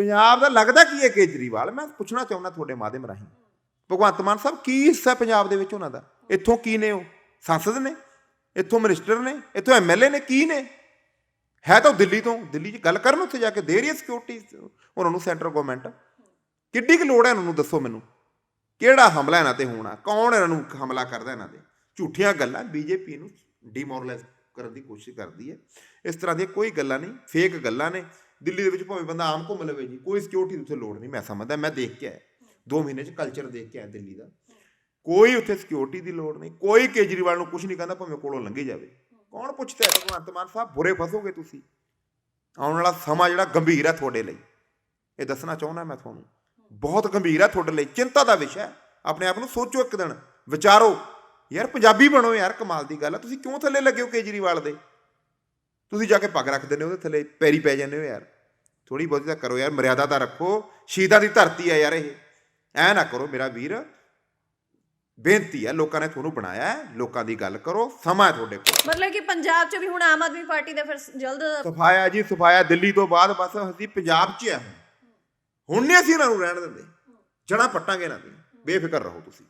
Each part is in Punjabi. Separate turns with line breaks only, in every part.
ਪੰਜਾਬ ਦਾ ਲੱਗਦਾ ਕੀ ਹੈ ਕੇਜਰੀਵਾਲ? ਮੈਂ ਪੁੱਛਣਾ ਚਾਹੁੰਦਾ ਤੁਹਾਡੇ ਮਾਧਿਅਮ ਰਾਹੀਂ। ਭਗਵੰਤ ਮਾਨ ਸਾਹਿਬ, ਕੀ ਹਿੱਸਾ ਪੰਜਾਬ ਦੇ ਵਿੱਚ ਉਹਨਾਂ ਦਾ? ਇੱਥੋਂ ਕੀ ਨੇ ਉਹ? ਸੰਸਦ ਨੇ? ਇੱਥੋਂ ਮਿਨਿਸਟਰ ਨੇ? ਇੱਥੋਂ ਐਮਐਲਏ ਨੇ? ਕੀ ਨੇ? ਹੈ ਤਾਂ ਉਹ ਦਿੱਲੀ ਤੋਂ। ਦਿੱਲੀ 'ਚ ਗੱਲ ਕਰਨ ਉੱਥੇ ਜਾ ਕੇ, ਦੇ ਰਹੀ ਹੈ ਸਿਕਿਉਰਿਟੀ ਉਹਨਾਂ ਨੂੰ ਸੈਂਟਰ ਗਵਰਨਮੈਂਟ ਕਿੱਡੀ ਕੁ ਲੋੜ ਹੈ ਇਹਨਾਂ ਨੂੰ ਦੱਸੋ ਮੈਨੂੰ? ਕਿਹੜਾ ਹਮਲਾ ਇਹਨਾਂ ਤੇ ਹੋਣਾ? ਕੌਣ ਇਹਨਾਂ ਨੂੰ ਹਮਲਾ ਕਰਦਾ ਇਹਨਾਂ ਦੇ ਝੂਠੀਆਂ ਗੱਲਾਂ ਬੀਜੇਪੀ ਨੂੰ ਡੀਮੋਰਲਾਈਜ਼ ਕਰਨ ਦੀ ਕੋਸ਼ਿਸ਼ ਕਰਦੀ ਹੈ। ਇਸ ਤਰ੍ਹਾਂ ਦੀਆਂ ਕੋਈ ਗੱਲਾਂ ਨਹੀਂ ਫੇਕ ਗੱਲਾਂ ਨੇ। ਦਿੱਲੀ ਦੇ ਵਿੱਚ ਭਾਵੇਂ ਬੰਦਾ ਆਮ ਘੁੰਮ ਲਵੇ ਜੀ, ਕੋਈ ਸਿਕਿਉਰਿਟੀ ਦੀ ਉੱਥੇ ਲੋੜ ਨਹੀਂ, ਮੈਂ ਸਮਝਦਾ, ਮੈਂ ਦੇਖ ਕੇ ਆਇਆ। ਦੋ ਮਹੀਨੇ ਚ ਕਲਚਰ ਦੇਖ ਕੇ ਆਇਆ ਦਿੱਲੀ ਦਾ। ਕੋਈ ਉੱਥੇ ਸਿਕਿਉਰਿਟੀ ਦੀ ਲੋੜ ਨਹੀਂ, ਕੋਈ ਕੇਜਰੀਵਾਲ ਨੂੰ ਕੁਝ ਨਹੀਂ ਕਹਿੰਦਾ, ਭਾਵੇਂ ਕੋਲੋਂ ਲੰਘੇ ਜਾਵੇ। ਕੌਣ ਪੁੱਛਦਾ ਹੈ? ਭਗਵੰਤ ਮਾਨ ਸਾਹਿਬ, ਬੁਰੇ ਫਸੋਗੇ ਤੁਸੀਂ? ਆਉਣ ਵਾਲਾ ਸਮਾਂ ਜਿਹੜਾ ਗੰਭੀਰ ਹੈ ਤੁਹਾਡੇ ਲਈ। ਇਹ ਦੱਸਣਾ ਚਾਹੁੰਦਾ ਮੈਂ ਤੁਹਾਨੂੰ। ਬਹੁਤ ਗੰਭੀਰ ਹੈ ਤੁਹਾਡੇ ਲਈ। ਚਿੰਤਾ ਦਾ ਵਿਸ਼ਾ ਹੈ। ਆਪਣੇ ਆਪ ਨੂੰ ਸੋਚੋ ਇੱਕ ਦਿਨ। ਵਿਚਾਰੋ। ਯਾਰ ਪੰਜਾਬੀ ਬਣੋ ਯਾਰ, ਕਮਾਲ ਦੀ ਗੱਲ ਹੈ। ਤੁਸੀਂ ਕਿਉਂ ਥੱਲੇ ਲੱਗੇ ਹੋ ਕੇਜਰੀਵਾਲ ਦੇ? ਤੁਸੀਂ ਜਾ ਕੇ ਪੱਗ ਰੱਖ ਦਿੰਦੇ ਹੋ ਉਹਦੇ ਥੱਲੇ ਪੈਰੀ ਪੈ ਜਾਂਦੇ ਹੋ ਯਾਰ। ਥੋੜੀ ਬਹੁਤੀ ਤਾਂ ਕਰੋ ਯਾਰ ਮਰਿਆਦਾ ਤਾਂ ਰੱਖੋ। ਸ਼ਹੀਦਾਂ ਦੀ ਧਰਤੀ ਹੈ ਯਾਰ ਇਹ। ਐ ਨਾ ਕਰੋ ਮੇਰਾ ਵੀਰ। ਬੇਨਤੀ ਹੈ ਲੋਕਾਂ ਨੇ ਤੁਹਾਨੂੰ ਬਣਾਇਆ ਹੈ ਲੋਕਾਂ ਦੀ ਗੱਲ ਕਰੋ ਸਮਾਂ ਹੈ ਤੁਹਾਡੇ ਕੋਲ।
ਮਤਲਬ ਕਿ ਪੰਜਾਬ 'ਚ ਵੀ ਹੁਣ ਆਮ ਆਦਮੀ ਪਾਰਟੀ ਦਾ ਫਿਰ ਜਲਦ
ਸਫਾਇਆ ਜੀ ਸਫਾਇਆ ਦਿੱਲੀ ਤੋਂ ਬਾਅਦ ਬਸ ਅਸੀਂ ਪੰਜਾਬ 'ਚ ਆ ਹੁਣ। ਨਹੀਂ ਅਸੀਂ ਇਹਨਾਂ ਨੂੰ ਰਹਿਣ ਦਿੰਦੇ। ਜੜਾਂ ਪੱਟਾਂਗੇ ਦੀ ਬੇਫਿਕਰ ਰਹੋ ਤੁਸੀਂ।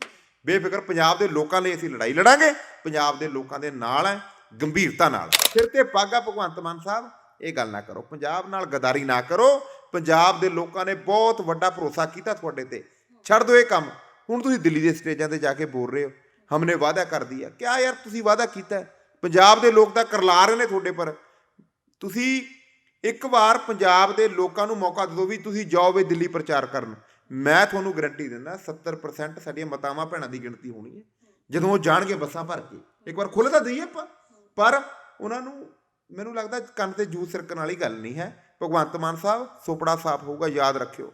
ਬੇਫਿਕਰ ਪੰਜਾਬ ਦੇ ਲੋਕਾਂ ਲਈ ਅਸੀਂ ਲੜਾਈ ਲੜਾਂਗੇ। ਪੰਜਾਬ ਦੇ ਲੋਕਾਂ ਦੇ ਨਾਲ ਹੈ। ਗੰਭੀਰਤਾ ਨਾਲ। ਸਿਰ ਤੇ ਪਾਗਾ ਭਗਵੰਤ ਮਾਨ ਸਾਹਿਬ, ਇਹ ਗੱਲ ਨਾ ਕਰੋ। ਪੰਜਾਬ ਨਾਲ ਗਦਾਰੀ ਨਾ ਕਰੋ। ਪੰਜਾਬ ਦੇ ਲੋਕਾਂ ਨੇ ਬਹੁਤ ਵੱਡਾ ਭਰੋਸਾ ਕੀਤਾ ਤੁਹਾਡੇ ਤੇ। ਛੱਡ ਦਿਓ ਇਹ ਕੰਮ। ਹੁਣ ਤੁਸੀਂ ਦਿੱਲੀ ਦੇ ਸਟੇਜਾਂ ਤੇ ਜਾ ਕੇ ਬੋਲ ਰਹੇ ਹੋ। ਹਮਨੇ ਵਾਅਦਾ ਕਰ ਦਿਆ। ਕਿਆ ਯਾਰ ਤੁਸੀਂ ਵਾਅਦਾ ਕੀਤਾ ਪੰਜਾਬ ਦੇ ਲੋਕ ਤਾਂ ਕਰਲਾ ਰਹੇ ਨੇ ਤੁਹਾਡੇ ਪਰ। ਤੁਸੀਂ ਇੱਕ ਵਾਰ ਪੰਜਾਬ ਦੇ ਲੋਕਾਂ ਨੂੰ ਮੌਕਾ ਦੇ ਦਿਓ ਵੀ ਤੁਸੀਂ ਜਾਓ ਵੀ ਦਿੱਲੀ ਪ੍ਰਚਾਰ ਕਰਨ। ਮੈਂ ਤੁਹਾਨੂੰ ਗਰੰਟੀ ਦਿੰਦਾ 70% ਸਾਡੀਆਂ ਮਤਾਵਾਂ ਭੈਣਾਂ ਦੀ ਗਿਣਤੀ ਹੋਣੀ ਹੈ। ਜਦੋਂ ਉਹ ਜਾਣਗੇ ਬੱਸਾਂ ਭਰ ਕੇ। ਇੱਕ ਵਾਰ ਖੁੱਲ੍ਹ ਤਾਂ ਦਈਏ ਆਪਾਂ। ਪਰ ਉਹਨਾਂ ਨੂੰ ਮੈਨੂੰ ਲੱਗਦਾ ਕੰਨ ਤੇ ਜੂਸ ਸਿਰਕਣ ਵਾਲੀ ਗੱਲ ਨਹੀਂ ਹੈ। ਭਗਵੰਤ ਮਾਨ ਸਾਹਿਬ, ਸੁਪੜਾ ਸਾਫ਼ ਹੋਊਗਾ, ਯਾਦ ਰੱਖਿਓ।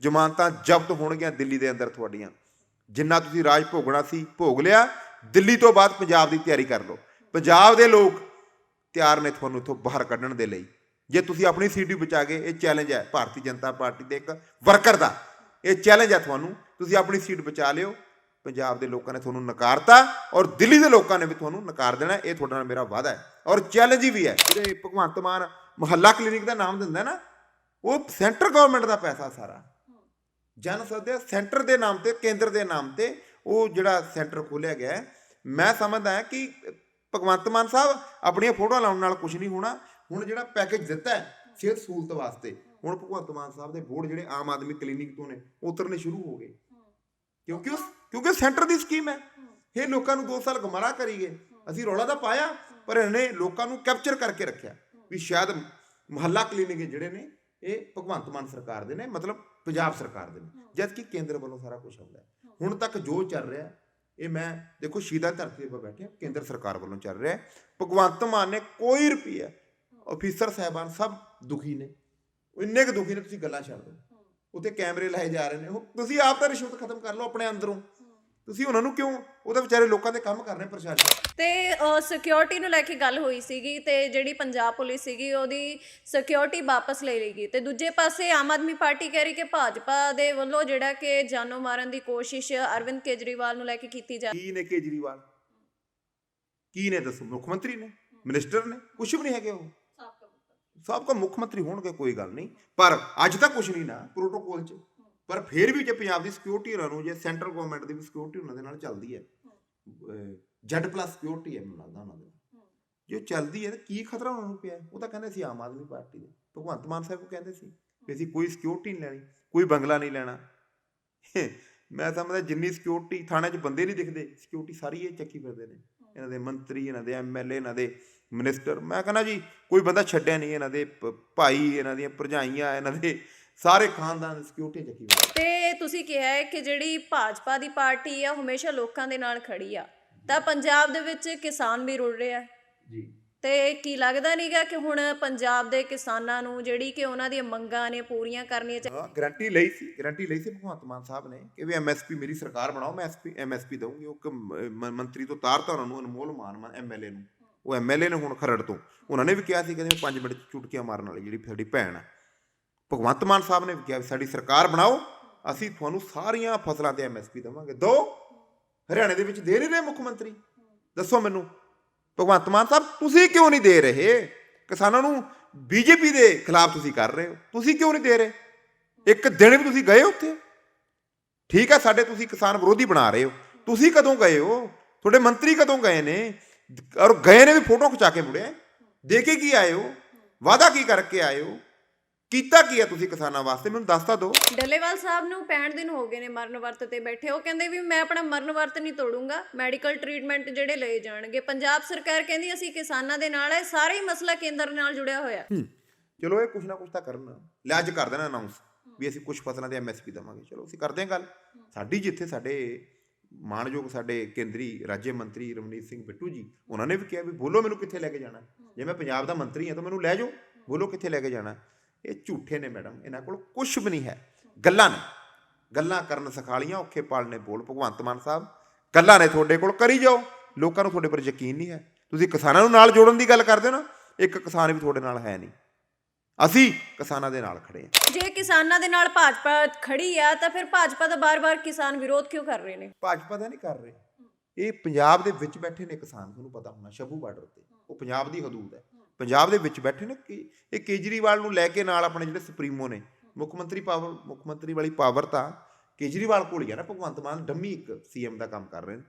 ਜ਼ਮਾਨਤਾਂ ਜ਼ਬਤ ਹੋਣਗੀਆਂ ਦਿੱਲੀ ਦੇ ਅੰਦਰ ਤੁਹਾਡੀਆਂ। ਜਿੰਨਾ ਤੁਸੀਂ ਰਾਜ ਭੋਗਣਾ ਸੀ, ਭੋਗ ਲਿਆ, ਦਿੱਲੀ ਤੋਂ ਬਾਅਦ ਪੰਜਾਬ ਦੀ ਤਿਆਰੀ ਕਰ ਲਓ। ਪੰਜਾਬ ਦੇ ਲੋਕ ਤਿਆਰ ਨੇ ਤੁਹਾਨੂੰ ਇੱਥੋਂ ਬਾਹਰ ਕੱਢਣ ਦੇ ਲਈ। ਜੇ ਤੁਸੀਂ ਆਪਣੀ ਸੀਟ ਵੀ ਬਚਾ ਗਏ, ਇਹ ਚੈਲੰਜ ਹੈ। ਭਾਰਤੀ ਜਨਤਾ ਪਾਰਟੀ ਦੇ ਇੱਕ ਵਰਕਰ ਦਾ। ਇਹ ਚੈਲੰਜ ਹੈ ਤੁਹਾਨੂੰ। ਤੁਸੀਂ ਆਪਣੀ ਸੀਟ ਬਚਾ ਲਿਓ। ਪੰਜਾਬ ਦੇ ਲੋਕਾਂ ਨੇ ਤੁਹਾਨੂੰ ਨਕਾਰਤਾ ਔਰ ਦਿੱਲੀ ਦੇ ਲੋਕਾਂ ਨੇ ਵੀ ਤੁਹਾਨੂੰ ਨਕਾਰ ਦੇਣਾ ਇਹ ਤੁਹਾਡੇ ਨਾਲ ਮੇਰਾ ਵਾਅਦਾ ਹੈ। ਔਰ ਚੈਲੰਜ ਵੀ ਹੈ। ਜਿਹੜੇ ਭਗਵੰਤ ਮਾਨ ਮੁਹੱਲਾ ਕਲੀਨਿਕ ਦਾ ਨਾਮ ਦਿੰਦਾ ਨਾ ਉਹ ਸੈਂਟਰ ਗਵਰਨਮੈਂਟ ਦਾ ਪੈਸਾ ਸਾਰਾ। ਜਨ ਸਦਿਆ ਸੈਂਟਰ ਦੇ ਨਾਮ ਤੇ ਕੇਂਦਰ ਦੇ ਨਾਮ ਤੇ ਉਹ ਜਿਹੜਾ ਸੈਂਟਰ ਖੋਲਿਆ ਗਿਆ ਹੈ, ਮੈਂ ਸਮਝਦਾ ਹਾਂ ਕਿ ਭਗਵੰਤ ਮਾਨ ਸਾਹਿਬ ਆਪਣੀਆਂ ਫੋਟੋਆਂ ਲਾਉਣ ਨਾਲ ਕੁਝ ਨਹੀਂ ਹੋਣਾ। ਹੁਣ ਜਿਹੜਾ ਪੈਕੇਜ ਦਿੱਤਾ ਹੈ ਸਿਹਤ ਸਹੂਲਤ ਵਾਸਤੇ ਹੁਣ ਭਗਵੰਤ ਮਾਨ ਸਾਹਿਬ ਦੇ ਬੋਰਡ ਜਿਹੜੇ ਆਮ ਆਦਮੀ ਕਲੀਨਿਕ ਤੋਂ ਨੇ ਉਤਰਨੇ ਸ਼ੁਰੂ ਹੋ ਗਏ। ਕਿਉਂਕਿ ਉਸ, ਕਿਉਂਕਿ ਸੈਂਟਰ ਦੀ ਸਕੀਮ ਹੈ। ਇਹ ਲੋਕਾਂ ਨੂੰ 2 ਸਾਲ ਗਮਰਾਹ ਕਰੀ ਗਏ ਅਸੀਂ ਰੌਲਾ ਤਾਂ ਪਾਇਆ, ਪਰ ਇਹਨੇ ਲੋਕਾਂ ਨੂੰ ਕੈਪਚਰ ਕਰਕੇ ਰੱਖਿਆ। ਵੀ ਸ਼ਾਇਦ ਮੁਹੱਲਾ ਕਲੀਨਿਕ ਜਿਹੜੇ ਨੇ, ਇਹ ਭਗਵੰਤ ਮਾਨ ਸਰਕਾਰ ਦੇ ਨੇ, ਮਤਲਬ ਪੰਜਾਬ ਸਰਕਾਰ ਦੇ ਨੇ। ਜਦ ਕਿ ਕੇਂਦਰ ਵੱਲੋਂ ਸਾਰਾ ਕੁਝ ਆਉਂਦਾ ਹੁਣ ਤੱਕ ਜੋ ਚੱਲ ਰਿਹਾ, ਇਹ ਮੈਂ ਦੇਖੋ ਸ਼ੀਦਾ ਧਰਤੀ ਤੇ ਬੈਠੇ ਕੇਂਦਰ ਸਰਕਾਰ ਵੱਲੋਂ ਚੱਲ ਰਿਹਾ। ਭਗਵੰਤ ਮਾਨ ਨੇ ਕੋਈ ਰੁਪਈਆ ਅਫੀਸਰ ਸਾਹਿਬਾਨ ਸਭ ਦੁਖੀ ਨੇ। ਇੰਨੇ ਕੁ ਦੁਖੀ ਨੇ, ਤੁਸੀਂ ਗੱਲਾਂ ਛੱਡ ਦਿਓ। ਉੱਤੇ ਕੈਮਰੇ ਲਾਏ ਜਾ ਰਹੇ ਨੇ। ਉਹ ਤੁਸੀਂ ਆਪ ਤਾਂ ਰਿਸ਼ਵਤ ਖਤਮ ਕਰ ਲਓ ਆਪਣੇ ਅੰਦਰੋਂ। ਤੁਸੀਂ ਉਹਨਾਂ ਨੂੰ ਕਿਉਂ ਉਹਦੇ ਵਿਚਾਰੇ ਲੋਕਾਂ ਦੇ ਕੰਮ ਕਰ ਰਹੇ ਪ੍ਰਸ਼ਾਸਨ।
ਤੇ ਸਿਕਿਉਰਿਟੀ ਨੂੰ ਲੈ ਕੇ ਗੱਲ ਹੋਈ ਸੀਗੀ ਤੇ ਜਿਹੜੀ ਪੰਜਾਬ ਪੁਲਿਸ ਸੀਗੀ ਉਹਦੀ ਸਿਕਿਉਰਿਟੀ ਵਾਪਸ ਲੈ ਲਈ ਗਈ। ਤੇ ਦੂਜੇ ਪਾਸੇ ਆਮ ਆਦਮੀ ਪਾਰਟੀ ਕਹਿ ਰਹੀ ਕਿ ਭਾਜਪਾ ਦੇ ਵੱਲੋਂ ਜਿਹੜਾ ਕਿ ਜਾਨੋਂ ਮਾਰਨ ਦੀ ਕੋਸ਼ਿਸ਼ ਅਰਵਿੰਦ ਕੇਜਰੀਵਾਲ ਨੂੰ ਲੈ ਕੇ ਕੀਤੀ ਜਾ
ਕੀ ਨੇ ਕੇਜਰੀਵਾਲ? ਕੀ ਨੇ ਦੱਸੋ? ਮੁੱਖ ਮੰਤਰੀ ਨੇ? ਮਿਨਿਸਟਰ ਨੇ? ਕੁਝ ਵੀ ਨਹੀਂ ਹੈਗੇ ਉਹ। ਸਭ ਮੁੱਖ ਮੰਤਰੀ ਹੋਣਗੇ, ਕੋਈ ਗੱਲ ਨਹੀਂ। ਪਰ ਅੱਜ ਤਾਂ ਕੁਝ ਨਹੀਂ ਨਾ ਪ੍ਰੋਟੋਕੋਲ 'ਚ। ਪਰ ਫਿਰ ਵੀ ਜੇ ਪੰਜਾਬ ਦੀ ਸਿਕਿਉਰਿਟੀ ਉਹਨਾਂ ਨੂੰ ਜੇ ਸੈਂਟਰਲ ਗਵਰਨਮੈਂਟ ਦੀ ਵੀ ਸਿਕਿਉਰਿਟੀ ਉਹਨਾਂ ਦੇ ਨਾਲ ਚੱਲਦੀ ਹੈ। ਜੈਡ ਪਲੱਸ ਸਿਕਿਉਰਿਟੀ ਹੈ, ਮੈਨੂੰ ਲੱਗਦਾ ਉਹਨਾਂ ਦੇ ਜੋ ਚੱਲਦੀ ਹੈ ਤਾਂ ਕੀ ਖਤਰਾ ਉਹਨਾਂ ਨੂੰ ਪਿਆ? ਉਹ ਤਾਂ ਕਹਿੰਦੇ ਸੀ ਆਮ ਆਦਮੀ ਪਾਰਟੀ ਦੇ। ਭਗਵੰਤ ਮਾਨ ਸਾਹਿਬ ਉਹ ਕਹਿੰਦੇ ਸੀ ਕਿ ਅਸੀਂ ਕੋਈ ਸਿਕਿਉਰਿਟੀ ਨਹੀਂ ਲੈਣੀ, ਕੋਈ ਬੰਗਲਾ ਨਹੀਂ ਲੈਣਾ। ਮੈਂ ਸਮਝਦਾ ਜਿੰਨੀ ਸਿਕਿਉਰਿਟੀ ਥਾਣੇ 'ਚ ਬੰਦੇ ਨਹੀਂ ਦਿਖਦੇ ਸਿਕਿਉਰਿਟੀ ਸਾਰੀ ਇਹ ਚੱਕੀ ਫਿਰਦੇ ਨੇ। ਇਹਨਾਂ ਦੇ ਮੰਤਰੀ ਇਹਨਾਂ ਦੇ ਐਮਐਲਏ ਇਹਨਾਂ ਦੇ ਮਿਨਿਸਟਰ। ਮੈਂ ਕਹਿੰਦਾ ਜੀ ਕੋਈ ਬੰਦਾ ਛੱਡਿਆ ਨਹੀਂ ਇਹਨਾਂ ਦੇ ਭਾਈ ਇਹਨਾਂ ਦੀਆਂ ਭਰਜਾਈਆਂ ਇਹਨਾਂ ਦੇ ਸਾਰੇ ਖਾਨਦਾਨ ਦੀ ਸਿਕਿਉਰਿਟੀ ਚੱਕੀ
ਤੇ ਤੁਸੀਂ ਕਿਹਾ ਹੈ ਕਿ ਜਿਹੜੀ ਭਾਜਪਾ ਦੀ ਪਾਰਟੀ ਆ ਹਮੇਸ਼ਾ ਲੋਕਾਂ ਦੇ ਨਾਲ ਖੜੀ ਆ। ਤਾਂ ਪੰਜਾਬ ਦੇ ਵਿੱਚ ਕਿਸਾਨ ਵੀ ਰੁਲ ਰਿਹਾ
ਜੀ।
ਤੇ ਕੀ ਲੱਗਦਾ ਨਹੀਂਗਾ ਕਿ ਹੁਣ ਪੰਜਾਬ ਦੇ ਕਿਸਾਨਾਂ ਨੂੰ ਜਿਹੜੀ ਕਿ ਉਹਨਾਂ ਦੀਆਂ ਮੰਗਾਂ ਨੇ ਪੂਰੀਆਂ ਕਰਨੀਆਂ ਚਾਹੀਦੀਆਂ
ਹਾਂ ਗਰੰਟੀ ਲਈ ਸੀ ਗਰੰਟੀ ਲਈ ਸੀ ਭਗਵੰਤ ਮਾਨ ਸਾਹਿਬ ਨੇ ਕਿ ਵੀ ਐਮਐਸਪੀ ਮੇਰੀ ਸਰਕਾਰ ਬਣਾਓ, ਮੈਂ ਐਸਪੀ ਐਮਐਸਪੀ ਦਊਂਗੀ, ਉਹ ਮੰਤਰੀ ਤੋਂ ਤਾਰਤਾ ਉਹਨਾਂ ਨੂੰ, ਅਨਮੋਲ ਮਾਨ ਐਮਐਲਏ ਨੂੰ। ਉਹ ਐਮਐਲਏ ਨੇ ਹੁਣ ਖਰੜ ਤੋਂ। ਉਹਨਾਂ ਨੇ ਵੀ ਕਿਹਾ ਸੀ ਕਹਿੰਦੇ 5 ਮਿੰਟ ਚੁਟਕੀਆਂ ਮਾਰਨ ਵਾਲੀ ਜਿਹੜੀ ਸਾਡੀ ਭੈਣ ਆ। ਭਗਵੰਤ ਮਾਨ ਸਾਹਿਬ ਨੇ ਵੀ ਕਿਹਾ ਵੀ ਸਾਡੀ ਸਰਕਾਰ ਬਣਾਓ, ਅਸੀਂ ਤੁਹਾਨੂੰ ਸਾਰੀਆਂ ਫਸਲਾਂ ਤੇ ਐਮਐਸਪੀ ਦੇਵਾਂਗੇ। ਦੋ, ਹਰਿਆਣੇ ਦੇ ਵਿੱਚ ਦੇ ਨਹੀਂ ਰਹੇ ਮੁੱਖ ਮੰਤਰੀ। ਦੱਸੋ ਮੈਨੂੰ। ਭਗਵੰਤ ਮਾਨ ਸਾਹਿਬ, ਤੁਸੀਂ ਕਿਉਂ ਨਹੀਂ ਦੇ ਰਹੇ? ਕਿਸਾਨਾਂ ਨੂੰ ਬੀਜੇਪੀ ਦੇ ਖਿਲਾਫ ਤੁਸੀਂ ਕਰ ਰਹੇ ਹੋ। ਤੁਸੀਂ ਕਿਉਂ ਨਹੀਂ ਦੇ ਰਹੇ? ਇੱਕ ਦਿਨ ਵੀ ਤੁਸੀਂ ਗਏ ਉੱਥੇ। ਠੀਕ ਹੈ ਸਾਡੇ ਤੁਸੀਂ ਕਿਸਾਨ ਵਿਰੋਧੀ ਬਣਾ ਰਹੇ ਹੋ। ਤੁਸੀਂ ਕਦੋਂ ਗਏ ਹੋ? ਤੁਹਾਡੇ ਮੰਤਰੀ ਕਦੋਂ ਗਏ ਨੇ? ਔਰ ਗਏ ਨੇ ਵੀ ਫੋਟੋ ਖਿਚਾ ਕੇ ਮੁੜਿਆ। ਦੇ ਕੇ ਕੀ ਆਏ ਹੋ? ਵਾਅਦਾ ਕੀ ਕਰਕੇ ਆਏ ਹੋ? ਕੀਤਾ ਕੀ ਹੈ ਤੁਸੀਂ ਕਿਸਾਨਾਂ ਵਾਸਤੇ? ਮੈਨੂੰ ਦੱਸ ਤਾਂ ਦਿਓ।
ਡੱਲੇਵਾਲ ਸਾਹਿਬ ਨੂੰ 65 ਦਿਨ ਹੋ ਗਏ ਨੇ ਮਰਨ ਵਰਤ ਤੇ ਬੈਠੇ। ਉਹ ਕਹਿੰਦੇ ਵੀ ਮੈਂ ਆਪਣਾ ਮਰਨ ਵਰਤ ਨਹੀਂ ਤੋੜੂੰਗਾ ਮੈਡੀਕਲ ਟ੍ਰੀਟਮੈਂਟ ਜਿਹੜੇ ਲਏ ਜਾਣਗੇ। ਪੰਜਾਬ ਸਰਕਾਰ ਕਹਿੰਦੀ ਅਸੀਂ ਕਿਸਾਨਾਂ ਦੇ ਨਾਲ ਹੈ ਸਾਰਾ ਹੀ ਮਸਲਾ ਕੇਂਦਰ ਨਾਲ ਜੁੜਿਆ ਹੋਇਆ।
ਚਲੋ ਇਹ ਕੁਛ ਨਾ ਕੁਛ ਤਾਂ ਕਰਨ। ਲੈ ਅੱਜ ਕਰ ਦੇਣਾ ਅਨਾਉਂਸ ਵੀ ਅਸੀਂ ਕੁਝ ਫਸਲਾਂ ਦੇ ਐਮਐਸਪੀ ਦਵਾਂਗੇ। ਚਲੋ ਅਸੀਂ ਕਰਦੇ ਹਾਂ ਗੱਲ। ਸਾਡੀ ਜਿੱਥੇ ਸਾਡੇ ਮਾਣਯੋਗ ਸਾਡੇ ਕੇਂਦਰੀ ਰਾਜ ਮੰਤਰੀ ਰਮਨੀਤ ਸਿੰਘ ਬਿੱਟੂ ਜੀ ਉਹਨਾਂ ਨੇ ਵੀ ਕਿਹਾ ਵੀ ਬੋਲੋ ਮੈਨੂੰ ਕਿੱਥੇ ਲੈ ਕੇ ਜਾਣਾ। ਜੇ ਮੈਂ ਪੰਜਾਬ ਦਾ ਮੰਤਰੀ ਹਾਂ ਤਾਂ ਮੈਨੂੰ ਲੈ ਜਾਓ। ਬੋਲੋ ਕਿੱਥੇ ਲੈ ਕੇ ਜਾਣਾ। ਇਹ ਝੂਠੇ ਨੇ ਮੈਡਮ ਇਹਨਾਂ ਕੋਲ ਕੁਝ ਵੀ ਨਹੀਂ ਹੈ। ਗੱਲਾਂ ਨੇ ਗੱਲਾਂ ਕਰਨ ਸਿਖਾਲੀਆਂ ਔਖੇ ਪਾਲ ਨੇ ਬੋਲ ਭਗਵੰਤ ਮਾਨ ਸਾਹਿਬ। ਗੱਲਾਂ ਨੇ ਤੁਹਾਡੇ ਕੋਲ ਕਰੀ ਜਾਓ। ਲੋਕਾਂ ਨੂੰ ਤੁਹਾਡੇ ਪਰ ਯਕੀਨ ਨਹੀਂ ਹੈ। ਤੁਸੀਂ ਕਿਸਾਨਾਂ ਨੂੰ ਨਾਲ ਜੋੜਨ ਦੀ ਗੱਲ ਕਰਦੇ ਹੋ ਨਾ ਇੱਕ ਕਿਸਾਨ ਵੀ ਤੁਹਾਡੇ ਨਾਲ ਹੈ ਨਹੀਂ। ਅਸੀਂ ਕਿਸਾਨਾਂ ਦੇ ਨਾਲ ਖੜੇ ਹਾਂ।
ਜੇ ਕਿਸਾਨਾਂ ਦੇ ਨਾਲ ਭਾਜਪਾ ਖੜੀ ਆ ਤਾਂ ਫਿਰ ਭਾਜਪਾ ਦਾ ਬਾਰ-ਬਾਰ ਕਿਸਾਨ ਵਿਰੋਧ ਕਿਉਂ ਕਰ ਰਹੇ ਨੇ?
ਭਾਜਪਾ ਦਾ ਨਹੀਂ ਕਰ ਰਹੇ। ਇਹ ਪੰਜਾਬ ਦੇ ਵਿੱਚ ਬੈਠੇ ਨੇ ਕਿਸਾਨ ਤੁਹਾਨੂੰ ਪਤਾ ਹੋਣਾ ਸ਼ਬੂ ਬਾਰਡਰ ਤੇ। ਉਹ ਪੰਜਾਬ ਦੀ ਹਦੂਦ ਹੈ। ਪੰਜਾਬ ਦੇ ਵਿੱਚ ਬੈਠੇ ਨੇ ਕਿ ਇਹ ਕੇਜਰੀਵਾਲ ਨੂੰ ਲੈ ਕੇ ਨਾਲ ਆਪਣੇ ਜਿਹੜੇ ਸੁਪਰੀਮੋ ਨੇ, ਮੁੱਖ ਮੰਤਰੀ ਪਾਵਰ ਮੁੱਖ ਮੰਤਰੀ ਵਾਲੀ ਪਾਵਰ ਤਾਂ ਕੇਜਰੀਵਾਲ ਕੋਲ ਹੀ ਹੈ ਨਾ, ਭਗਵੰਤ ਮਾਨ ਡੰਮੀ ਇੱਕ ਸੀਐਮ ਦਾ ਕੰਮ ਕਰ ਰਹੇ ਨੇ।